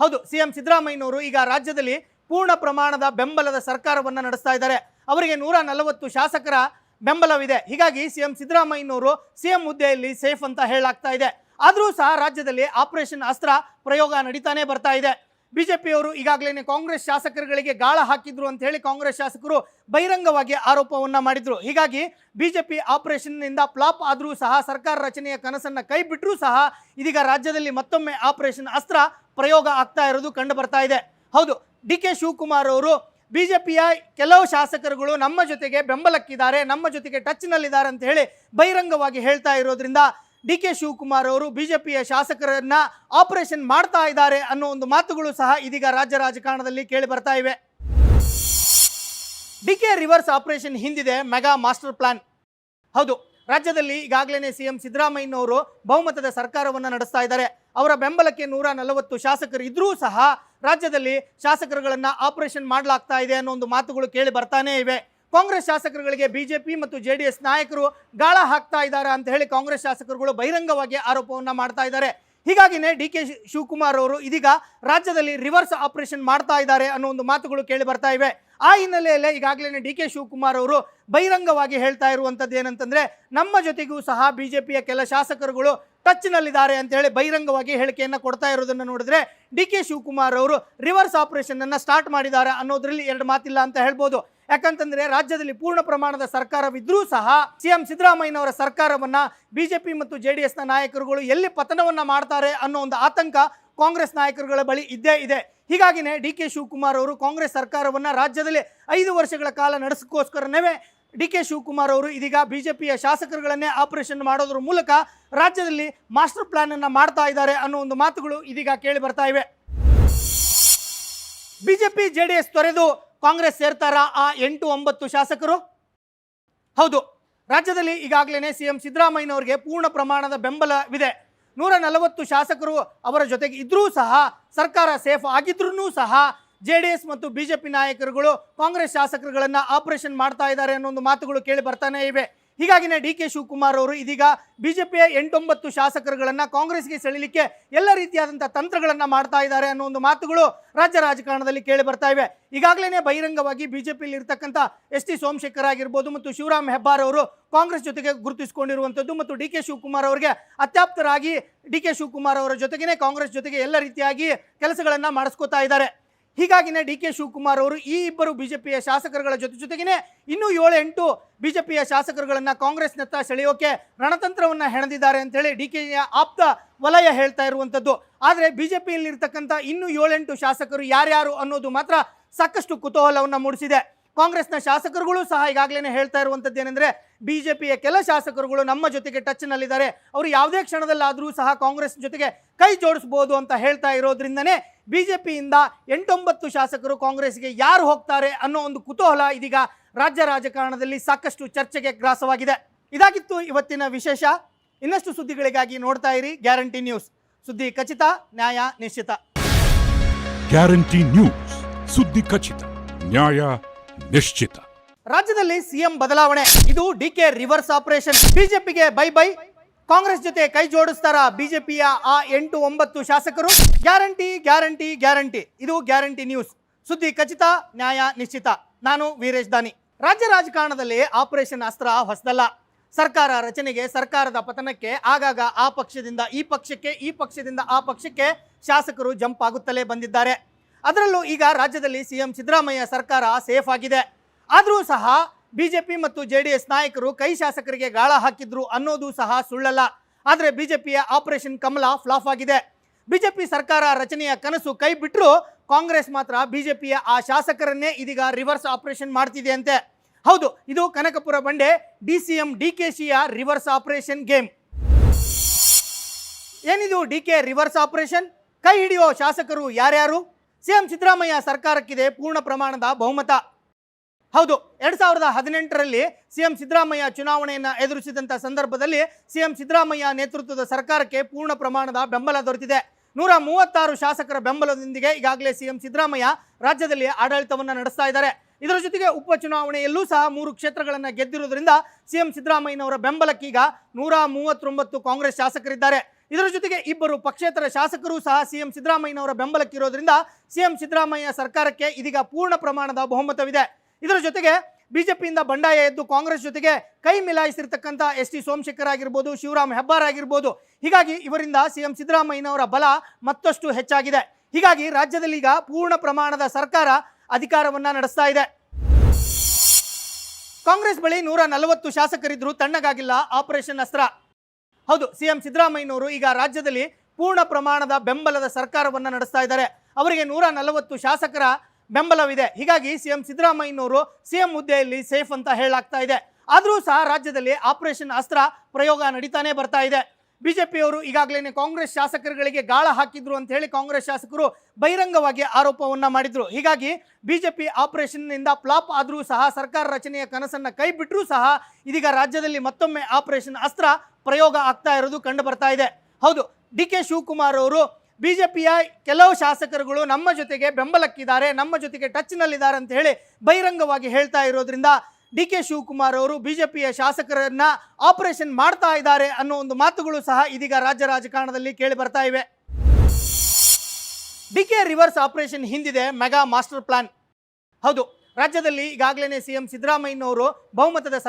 ಹೌದು ಸಿಎಂ ಸಿದ್ದರಾಮಯ್ಯನವರು ಈಗ ರಾಜ್ಯದಲ್ಲಿ ಪೂರ್ಣ ಪ್ರಮಾಣದ ಬೆಂಬಲದ ಸರ್ಕಾರವನ್ನು ನಡೆಸ್ತಾ ಇದ್ದಾರೆ. ಅವರಿಗೆ ನೂರ ನಲವತ್ತು ಶಾಸಕರ ಬೆಂಬಲವಿದೆ. ಹೀಗಾಗಿ ಸಿಎಂ ಸಿದ್ದರಾಮಯ್ಯನವರು ಸಿಎಂ ಹುದ್ದೆಯಲ್ಲಿ ಸೇಫ್ ಅಂತ ಹೇಳಲಾಗ್ತಾ ಇದೆ. ಆದರೂ ಸಹ ರಾಜ್ಯದಲ್ಲಿ ಆಪರೇಷನ್ ಅಸ್ತ್ರ ಪ್ರಯೋಗ ನಡೀತಾನೆ ಬರ್ತಾ ಇದೆ. ಬಿಜೆಪಿಯವರು ಈಗಾಗಲೇ ಕಾಂಗ್ರೆಸ್ ಶಾಸಕರುಗಳಿಗೆ ಗಾಳ ಹಾಕಿದ್ರು ಅಂತ ಹೇಳಿ ಕಾಂಗ್ರೆಸ್ ಶಾಸಕರು ಬಹಿರಂಗವಾಗಿ ಆರೋಪವನ್ನ ಮಾಡಿದ್ರು. ಹೀಗಾಗಿ ಬಿಜೆಪಿ ಆಪರೇಷನ್ನಿಂದ ಫ್ಲಾಪ್ ಆದರೂ ಸಹ ಸರ್ಕಾರ ರಚನೆಯ ಕನಸನ್ನ ಕೈ ಬಿಟ್ಟರೂ ಸಹ ಇದೀಗ ರಾಜ್ಯದಲ್ಲಿ ಮತ್ತೊಮ್ಮೆ ಆಪರೇಷನ್ ಅಸ್ತ್ರ ಪ್ರಯೋಗ ಆಗ್ತಾ ಇರೋದು ಕಂಡು ಬರ್ತಾ ಇದೆ. ಹೌದು ಡಿ ಕೆ ಶಿವಕುಮಾರ್ ಅವರು ಬಿಜೆಪಿಯ ಕೆಲವು ಶಾಸಕರುಗಳು ನಮ್ಮ ಜೊತೆಗೆ ಬೆಂಬಲಕ್ಕಿದ್ದಾರೆ, ನಮ್ಮ ಜೊತೆಗೆ ಟಚ್ನಲ್ಲಿದ್ದಾರೆ ಅಂತ ಹೇಳಿ ಬಹಿರಂಗವಾಗಿ ಹೇಳ್ತಾ ಇರೋದ್ರಿಂದ ಡಿ ಕೆ ಶಿವಕುಮಾರ್ ಅವರು ಬಿಜೆಪಿಯ ಶಾಸಕರನ್ನ ಆಪರೇಷನ್ ಮಾಡ್ತಾ ಇದ್ದಾರೆ ಅನ್ನೋ ಒಂದು ಮಾತುಗಳು ಸಹ ಇದೀಗ ರಾಜ್ಯ ರಾಜಕಾರಣದಲ್ಲಿ ಕೇಳಿ ಬರ್ತಾ ಇವೆ. ಡಿ ಕೆ ರಿವರ್ಸ್ ಆಪರೇಷನ್ ಹಿಂದಿದೆ, ಮೆಗಾ ಮಾಸ್ಟರ್ ಪ್ಲಾನ್. ಹೌದು, ರಾಜ್ಯದಲ್ಲಿ ಈಗಾಗಲೇ ಸಿಎಂ ಸಿದ್ದರಾಮಯ್ಯನವರು ಬಹುಮತದ ಸರ್ಕಾರವನ್ನು ನಡೆಸ್ತಾ ಇದ್ದಾರೆ. ಅವರ ಬೆಂಬಲಕ್ಕೆ ನೂರ ನಲವತ್ತು ಶಾಸಕರು ಇದ್ರೂ ಸಹ ರಾಜ್ಯದಲ್ಲಿ ಶಾಸಕರುಗಳನ್ನು ಆಪರೇಷನ್ ಮಾಡಲಾಗ್ತಾ ಇದೆ ಅನ್ನೋ ಒಂದು ಮಾತುಗಳು ಕೇಳಿ ಬರ್ತಾನೇ ಇವೆ. ಕಾಂಗ್ರೆಸ್ ಶಾಸಕರುಗಳಿಗೆ ಬಿಜೆಪಿ ಮತ್ತು ಜೆ ನಾಯಕರು ಗಾಳ ಹಾಕ್ತಾ ಇದ್ದಾರೆ ಅಂತ ಹೇಳಿ ಕಾಂಗ್ರೆಸ್ ಶಾಸಕರುಗಳು ಬಹಿರಂಗವಾಗಿ ಆರೋಪವನ್ನು ಮಾಡ್ತಾ ಇದ್ದಾರೆ. ಹೀಗಾಗಿನೇ ಡಿ ಕೆ ಶಿವಕುಮಾರ್ ಅವರು ಇದೀಗ ರಾಜ್ಯದಲ್ಲಿ ರಿವರ್ಸ್ ಆಪರೇಷನ್ ಮಾಡ್ತಾ ಇದ್ದಾರೆ ಅನ್ನೋ ಒಂದು ಮಾತುಗಳು ಕೇಳಿ ಬರ್ತಾ ಇವೆ. ಆ ಹಿನ್ನೆಲೆಯಲ್ಲೇ ಈಗಾಗಲೇ ಡಿ ಕೆ ಶಿವಕುಮಾರ್ ಅವರು ಬಹಿರಂಗವಾಗಿ ಹೇಳ್ತಾ ಇರುವಂಥದ್ದು ಏನಂತಂದ್ರೆ, ನಮ್ಮ ಜೊತೆಗೂ ಸಹ ಬಿಜೆಪಿಯ ಕೆಲ ಶಾಸಕರುಗಳು ಟಚ್ನಲ್ಲಿದ್ದಾರೆ ಅಂತ ಹೇಳಿ ಬಹಿರಂಗವಾಗಿ ಹೇಳಿಕೆಯನ್ನು ಕೊಡ್ತಾ ಇರೋದನ್ನು ನೋಡಿದ್ರೆ, ಡಿ ಕೆ ಶಿವಕುಮಾರ್ ಅವರು ರಿವರ್ಸ್ ಆಪರೇಷನ್ ಅನ್ನ ಸ್ಟಾರ್ಟ್ ಮಾಡಿದ್ದಾರೆ ಅನ್ನೋದ್ರಲ್ಲಿ ಎರಡು ಮಾತಿಲ್ಲ ಅಂತ ಹೇಳ್ಬೋದು. ಯಾಕಂತಂದ್ರೆ ರಾಜ್ಯದಲ್ಲಿ ಪೂರ್ಣ ಪ್ರಮಾಣದ ಸರ್ಕಾರವಿದ್ರೂ ಸಹ ಸಿಎಂ ಸಿದ್ದರಾಮಯ್ಯನವರ ಸರ್ಕಾರವನ್ನ ಬಿಜೆಪಿ ಮತ್ತು ಜೆ ಡಿ ನಾಯಕರುಗಳು ಎಲ್ಲಿ ಪತನವನ್ನ ಮಾಡ್ತಾರೆ ಅನ್ನೋ ಒಂದು ಆತಂಕ ಕಾಂಗ್ರೆಸ್ ನಾಯಕರುಗಳ ಬಳಿ ಇದ್ದೇ ಇದೆ. ಹೀಗಾಗಿನೇ ಡಿ ಕೆ ಶಿವಕುಮಾರ್ ಅವರು ಕಾಂಗ್ರೆಸ್ ಸರ್ಕಾರವನ್ನ ರಾಜ್ಯದಲ್ಲಿ ಐದು ವರ್ಷಗಳ ಕಾಲ ನಡೆಸೋಕ್ಕೋಸ್ಕರನೇ ಡಿ ಕೆ ಶಿವಕುಮಾರ್ ಅವರು ಇದೀಗ ಬಿಜೆಪಿಯ ಶಾಸಕರುಗಳನ್ನೇ ಆಪರೇಷನ್ ಮಾಡೋದ್ರ ಮೂಲಕ ರಾಜ್ಯದಲ್ಲಿ ಮಾಸ್ಟರ್ ಪ್ಲಾನ್ ಅನ್ನ ಮಾಡ್ತಾ ಇದ್ದಾರೆ ಅನ್ನೋ ಒಂದು ಮಾತುಗಳು ಇದೀಗ ಕೇಳಿ ಬರ್ತಾ ಇವೆ. ಬಿಜೆಪಿ, ಜೆಡಿಎಸ್ ತೊರೆದು ಕಾಂಗ್ರೆಸ್ ಸೇರ್ತಾರಾ ಆ ಎಂಟು ಒಂಬತ್ತು ಶಾಸಕರು? ಹೌದು. ರಾಜ್ಯದಲ್ಲಿ ಈಗಾಗಲೇ ಸಿಎಂ ಸಿದ್ದರಾಮಯ್ಯನವರಿಗೆ ಪೂರ್ಣ ಪ್ರಮಾಣದ ಬೆಂಬಲವಿದೆ. ನೂರ ನಲವತ್ತು ಶಾಸಕರು ಅವರ ಜೊತೆಗೆ ಇದ್ರೂ ಸಹ, ಸರ್ಕಾರ ಸೇಫ್ ಆಗಿದ್ರೂ ಸಹ ಜೆ ಮತ್ತು ಬಿಜೆಪಿ ನಾಯಕರುಗಳು ಕಾಂಗ್ರೆಸ್ ಶಾಸಕರುಗಳನ್ನು ಆಪರೇಷನ್ ಮಾಡ್ತಾ ಇದ್ದಾರೆ ಅನ್ನೋ ಒಂದು ಮಾತುಗಳು ಕೇಳಿ ಬರ್ತಾನೆ ಇವೆ. ಹೀಗಾಗಿನೇ ಡಿ ಕೆ ಶಿವಕುಮಾರ್ ಅವರು ಇದೀಗ ಬಿಜೆಪಿಯ ಎಂಟೊಂಬತ್ತು ಶಾಸಕರುಗಳನ್ನು ಕಾಂಗ್ರೆಸ್ಗೆ ಸೆಳಿಲಿಕ್ಕೆ ಎಲ್ಲ ರೀತಿಯಾದಂಥ ತಂತ್ರಗಳನ್ನು ಮಾಡ್ತಾ ಇದ್ದಾರೆ ಅನ್ನೋ ಒಂದು ಮಾತುಗಳು ರಾಜ್ಯ ರಾಜಕಾರಣದಲ್ಲಿ ಕೇಳಿ ಬರ್ತಾ ಇವೆ. ಈಗಾಗಲೇ ಬಹಿರಂಗವಾಗಿ ಬಿಜೆಪಿಯಲ್ಲಿ ಇರ್ತಕ್ಕಂಥ ಎಸ್ ಟಿ ಸೋಮಶೇಖರ್ ಆಗಿರ್ಬೋದು ಮತ್ತು ಶಿವರಾಮ್ ಹೆಬ್ಬಾರ್ ಅವರು ಕಾಂಗ್ರೆಸ್ ಜೊತೆಗೆ ಗುರುತಿಸಿಕೊಂಡಿರುವಂಥದ್ದು ಮತ್ತು ಡಿ ಕೆ ಶಿವಕುಮಾರ್ ಅವರಿಗೆ ಅತ್ಯಾಪ್ತರಾಗಿ ಡಿ ಕೆ ಶಿವಕುಮಾರ್ ಅವರ ಜೊತೆಗೇ ಕಾಂಗ್ರೆಸ್ ಜೊತೆಗೆ ಎಲ್ಲ ರೀತಿಯಾಗಿ ಕೆಲಸಗಳನ್ನು ಮಾಡಿಸ್ಕೋತಾ ಇದ್ದಾರೆ. ಹೀಗಾಗಿನೇ ಡಿ ಕೆ ಶಿವಕುಮಾರ್ ಅವರು ಈ ಇಬ್ಬರು ಬಿಜೆಪಿಯ ಶಾಸಕರುಗಳ ಜೊತೆ ಜೊತೆಗೇನೆ ಇನ್ನೂ ಏಳು ಎಂಟು ಬಿಜೆಪಿಯ ಶಾಸಕರುಗಳನ್ನ ಕಾಂಗ್ರೆಸ್ನತ್ತ ಸೆಳೆಯೋಕೆ ರಣತಂತ್ರವನ್ನ ಹೆಣೆದಿದ್ದಾರೆ ಅಂತೇಳಿ ಡಿ ಕೆ ಆಪ್ತ ವಲಯ ಹೇಳ್ತಾ ಇರುವಂಥದ್ದು ಆದರೆ ಬಿಜೆಪಿಯಲ್ಲಿರ್ತಕ್ಕಂಥ ಇನ್ನೂ ಏಳೆಂಟು ಶಾಸಕರು ಯಾರ್ಯಾರು ಅನ್ನೋದು ಮಾತ್ರ ಸಾಕಷ್ಟು ಕುತೂಹಲವನ್ನು ಮೂಡಿಸಿದೆ. ಕಾಂಗ್ರೆಸ್ನ ಶಾಸಕರುಗಳು ಸಹ ಈಗಾಗಲೇ ಹೇಳ್ತಾ ಇರುವಂಥದ್ದು ಏನಂದರೆ ಬಿ ಜೆ ಪಿಯ ಕೆಲ ಶಾಸಕರುಗಳು ನಮ್ಮ ಜೊತೆಗೆ ಟಚ್ನಲ್ಲಿದ್ದಾರೆ. ಅವರು ಯಾವುದೇ ಕ್ಷಣದಲ್ಲಾದರೂ ಸಹ ಕಾಂಗ್ರೆಸ್ ಜೊತೆಗೆ ಕೈ ಜೋಡಿಸ್ಬೋದು ಅಂತ ಹೇಳ್ತಾ ಇರೋದ್ರಿಂದನೇ ಪಿಯಿಂದ ಎಂಟೊಂಬತ್ತು ಶಾಸಕರು ಕಾಂಗ್ರೆಸ್ಗೆ ಯಾರು ಹೋಗ್ತಾರೆ ಅನ್ನೋ ಒಂದು ಕುತೂಹಲ ಇದೀಗ ರಾಜ್ಯ ರಾಜಕಾರಣದಲ್ಲಿ ಸಾಕಷ್ಟು ಚರ್ಚೆಗೆ ಗ್ರಾಸವಾಗಿದೆ. ಇದಾಗಿತ್ತು ಇವತ್ತಿನ ವಿಶೇಷ. ಇನ್ನಷ್ಟು ಸುದ್ದಿಗಳಿಗಾಗಿ ನೋಡ್ತಾ ಇರಿ ಗ್ಯಾರಂಟಿ ನ್ಯೂಸ್. ಸುದ್ದಿ ಖಚಿತ, ನ್ಯಾಯ ನಿಶ್ಚಿತ. Guarantee news. ಸುದ್ದಿ ಖಚಿತ, ನ್ಯಾಯ ನಿಶ್ಚಿತ. ರಾಜ್ಯದಲ್ಲಿ ಸಿಎಂ ಬದಲಾವಣೆ. ಇದು ಡಿಕೆ ರಿವರ್ಸ್ ಆಪರೇಷನ್. ಬಿಜೆಪಿಗೆ ಬೈ ಬೈ. ಕಾಂಗ್ರೆಸ್ ಜೊತೆ ಕೈ ಜೋಡಿಸ್ತಾರ ಬಿಜೆಪಿಯ ಆ ಎಂಟು ಒಂಬತ್ತು ಶಾಸಕರು. Guarantee guarantee guarantee. ಇದು ಗ್ಯಾರಂಟಿ ನ್ಯೂಸ್. ಸುದ್ದಿ ಖಚಿತ, ನ್ಯಾಯ ನಿಶ್ಚಿತ. ನಾನು ವೀರೇಶ್ ದಾನಿ. ರಾಜ್ಯ ರಾಜಕಾರಣದಲ್ಲಿ ಆಪರೇಷನ್ ಅಸ್ತ್ರ ಹೊಸದಲ್ಲ. ಸರ್ಕಾರ ರಚನೆಗೆ ಸರ್ಕಾರದ ಪತನಕ್ಕೆ ಆಗಾಗ ಆ ಪಕ್ಷದಿಂದ ಈ ಪಕ್ಷಕ್ಕೆ, ಈ ಪಕ್ಷದಿಂದ ಆ ಪಕ್ಷಕ್ಕೆ ಶಾಸಕರು ಜಂಪ್ ಆಗುತ್ತಲೇ ಬಂದಿದ್ದಾರೆ. ಅದರಲ್ಲೂ ಈಗ ರಾಜ್ಯದಲ್ಲಿ ಸಿಎಂ ಸಿದ್ದರಾಮಯ್ಯ ಸರ್ಕಾರ ಸೇಫ್ ಆಗಿದೆ. ಆದರೂ ಸಹ ಬಿಜೆಪಿ ಮತ್ತು ಜೆ ಡಿ ಎಸ್ ನಾಯಕರು ಕೈ ಶಾಸಕರಿಗೆ ಗಾಳ ಹಾಕಿದ್ರು ಅನ್ನೋದು ಸಹ ಸುಳ್ಳಲ್ಲ. ಆದರೆ ಬಿಜೆಪಿಯ ಆಪರೇಷನ್ ಕಮಲ ಫ್ಲಾಫ್ ಆಗಿದೆ. ಬಿಜೆಪಿ ಸರ್ಕಾರ ರಚನೆಯ ಕನಸು ಕೈ ಬಿಟ್ಟರು ಕಾಂಗ್ರೆಸ್ ಮಾತ್ರ ಬಿಜೆಪಿಯ ಆ ಶಾಸಕರನ್ನೇ ಇದೀಗ ರಿವರ್ಸ್ ಆಪರೇಷನ್ ಮಾಡ್ತಿದೆ ಅಂತೆ. ಹೌದು, ಇದು ಕನಕಪುರ ಬಂಡೆ D C M D K ಶಿಯ reverse operation game. ಏನಿದು ಡಿ ಕೆ ರಿವರ್ಸ್ ಆಪರೇಷನ್? ಕೈ ಹಿಡಿಯೋ ಶಾಸಕರು ಯಾರ್ಯಾರು? ಸಿಎಂ ಸಿದ್ದರಾಮಯ್ಯ ಸರ್ಕಾರಕ್ಕಿದೆ ಪೂರ್ಣ ಪ್ರಮಾಣದ ಬಹುಮತ. ಹೌದು, ಎರಡ್ ಸಾವಿರದ ಹದಿನೆಂಟರಲ್ಲಿ ಸಿಎಂ ಸಿದ್ದರಾಮಯ್ಯ ಚುನಾವಣೆಯನ್ನು ಎದುರಿಸಿದಂಥ ಸಂದರ್ಭದಲ್ಲಿ ಸಿಎಂ ಸಿದ್ದರಾಮಯ್ಯ ನೇತೃತ್ವದ ಸರ್ಕಾರಕ್ಕೆ ಪೂರ್ಣ ಪ್ರಮಾಣದ ಬೆಂಬಲ ದೊರೆತಿದೆ. ನೂರ ಮೂವತ್ತಾರು ಶಾಸಕರ ಬೆಂಬಲದೊಂದಿಗೆ ಈಗಾಗಲೇ ಸಿಎಂ ಸಿದ್ದರಾಮಯ್ಯ ರಾಜ್ಯದಲ್ಲಿ ಆಡಳಿತವನ್ನು ನಡೆಸ್ತಾ ಇದ್ದಾರೆ. ಇದರ ಜೊತೆಗೆ ಉಪಚುನಾವಣೆಯಲ್ಲೂ ಸಹ ಮೂರು ಕ್ಷೇತ್ರಗಳನ್ನು ಗೆದ್ದಿರುವುದರಿಂದ ಸಿಎಂ ಸಿದ್ದರಾಮಯ್ಯನವರ ಬೆಂಬಲಕ್ಕೀಗ ನೂರ ಮೂವತ್ತೊಂಬತ್ತು ಕಾಂಗ್ರೆಸ್ ಶಾಸಕರಿದ್ದಾರೆ. ಇದರ ಜೊತೆಗೆ ಇಬ್ಬರು ಪಕ್ಷೇತರ ಶಾಸಕರು ಸಹ ಸಿಎಂ ಸಿದ್ದರಾಮಯ್ಯನವರ ಬೆಂಬಲಕ್ಕಿರೋದ್ರಿಂದ ಸಿಎಂ ಸಿದ್ದರಾಮಯ್ಯ ಸರ್ಕಾರಕ್ಕೆ ಇದೀಗ ಪೂರ್ಣ ಪ್ರಮಾಣದ ಬಹುಮತವಿದೆ. ಇದರ ಜೊತೆಗೆ ಬಿಜೆಪಿಯಿಂದ ಬಂಡಾಯ ಎದ್ದು ಕಾಂಗ್ರೆಸ್ ಜೊತೆಗೆ ಕೈ ಮಿಲಾಯಿಸಿರ್ತಕ್ಕಂಥ ಎಸ್ ಟಿ ಸೋಮಶೇಖರ್ ಆಗಿರ್ಬೋದು, ಶಿವರಾಮ್ ಹೆಬ್ಬಾರ್ ಆಗಿರ್ಬೋದು, ಹೀಗಾಗಿ ಇವರಿಂದ ಸಿಎಂ ಸಿದ್ದರಾಮಯ್ಯನವರ ಬಲ ಮತ್ತಷ್ಟು ಹೆಚ್ಚಾಗಿದೆ. ಹೀಗಾಗಿ ರಾಜ್ಯದಲ್ಲಿ ಈಗ ಪೂರ್ಣ ಪ್ರಮಾಣದ ಸರ್ಕಾರ ಅಧಿಕಾರವನ್ನ ನಡೆಸ್ತಾ ಇದೆ. ಕಾಂಗ್ರೆಸ್ ಬಳಿ ನೂರ ನಲವತ್ತು ಶಾಸಕರಿದ್ದರೂ ತಣ್ಣಗಾಗಿಲ್ಲ ಆಪರೇಷನ್ ಅಸ್ತ್ರ. ಹೌದು ಸಿಎಂ ಸಿದ್ದರಾಮಯ್ಯನವರು ಈಗ ರಾಜ್ಯದಲ್ಲಿ ಪೂರ್ಣ ಪ್ರಮಾಣದ ಬೆಂಬಲದ ಸರ್ಕಾರವನ್ನು ನಡೆಸ್ತಾ ಇದ್ದಾರೆ. ಅವರಿಗೆ ನೂರ ನಲವತ್ತು ಶಾಸಕರ ಬೆಂಬಲವಿದೆ. ಹೀಗಾಗಿ ಸಿಎಂ ಸಿದ್ದರಾಮಯ್ಯನವರು ಸಿಎಂ ಹುದ್ದೆಯಲ್ಲಿ ಸೇಫ್ ಅಂತ ಹೇಳಲಾಗ್ತಾ ಇದೆ. ಆದರೂ ಸಹ ರಾಜ್ಯದಲ್ಲಿ ಆಪರೇಷನ್ ಅಸ್ತ್ರ ಪ್ರಯೋಗ ನಡೀತಾನೆ ಬರ್ತಾ ಇದೆ. ಬಿಜೆಪಿಯವರು ಈಗಾಗಲೇ ಕಾಂಗ್ರೆಸ್ ಶಾಸಕರುಗಳಿಗೆ ಗಾಳ ಹಾಕಿದ್ರು ಅಂತ ಹೇಳಿ ಕಾಂಗ್ರೆಸ್ ಶಾಸಕರು ಬಹಿರಂಗವಾಗಿ ಆರೋಪವನ್ನ ಮಾಡಿದ್ರು. ಹೀಗಾಗಿ ಬಿಜೆಪಿ ಆಪರೇಷನ್ನಿಂದ ಫ್ಲಾಪ್ ಆದರೂ ಸಹ ಸರ್ಕಾರ ರಚನೆಯ ಕನಸನ್ನ ಕೈ ಬಿಟ್ಟರೂ ಸಹ ಇದೀಗ ರಾಜ್ಯದಲ್ಲಿ ಮತ್ತೊಮ್ಮೆ ಆಪರೇಷನ್ ಅಸ್ತ್ರ ಪ್ರಯೋಗ ಆಗ್ತಾ ಇರೋದು ಕಂಡು ಬರ್ತಾ ಇದೆ. ಹೌದು, ಡಿ ಕೆ ಶಿವಕುಮಾರ್ ಅವರು ಬಿಜೆಪಿಯ ಕೆಲವು ಶಾಸಕರುಗಳು ನಮ್ಮ ಜೊತೆಗೆ ಬೆಂಬಲಕ್ಕಿದ್ದಾರೆ, ನಮ್ಮ ಜೊತೆಗೆ ಟಚ್ನಲ್ಲಿದ್ದಾರೆ ಅಂತ ಹೇಳಿ ಬಹಿರಂಗವಾಗಿ ಹೇಳ್ತಾ ಇರೋದ್ರಿಂದ ಡಿ ಕೆ ಶಿವಕುಮಾರ್ ಅವರು ಬಿಜೆಪಿಯ ಶಾಸಕರನ್ನ ಆಪರೇಷನ್ ಮಾಡ್ತಾ ಇದ್ದಾರೆ ಅನ್ನೋ ಒಂದು ಮಾತುಗಳು ಸಹ ಇದೀಗ ರಾಜ್ಯ ರಾಜಕಾರಣದಲ್ಲಿ ಕೇಳಿ ಬರ್ತಾ ಇವೆ. ಡಿ ಕೆ ರಿವರ್ಸ್ ಆಪರೇಷನ್ ಹಿಂದಿದೆ, ಮೆಗಾ ಮಾಸ್ಟರ್ ಪ್ಲಾನ್. ಹೌದು, ರಾಜ್ಯದಲ್ಲಿ ಈಗಾಗಲೇ ಸಿಎಂ ಸಿದ್ದರಾಮಯ್ಯನವರು ಬಹುಮತದ ಸರ್ಕಾರ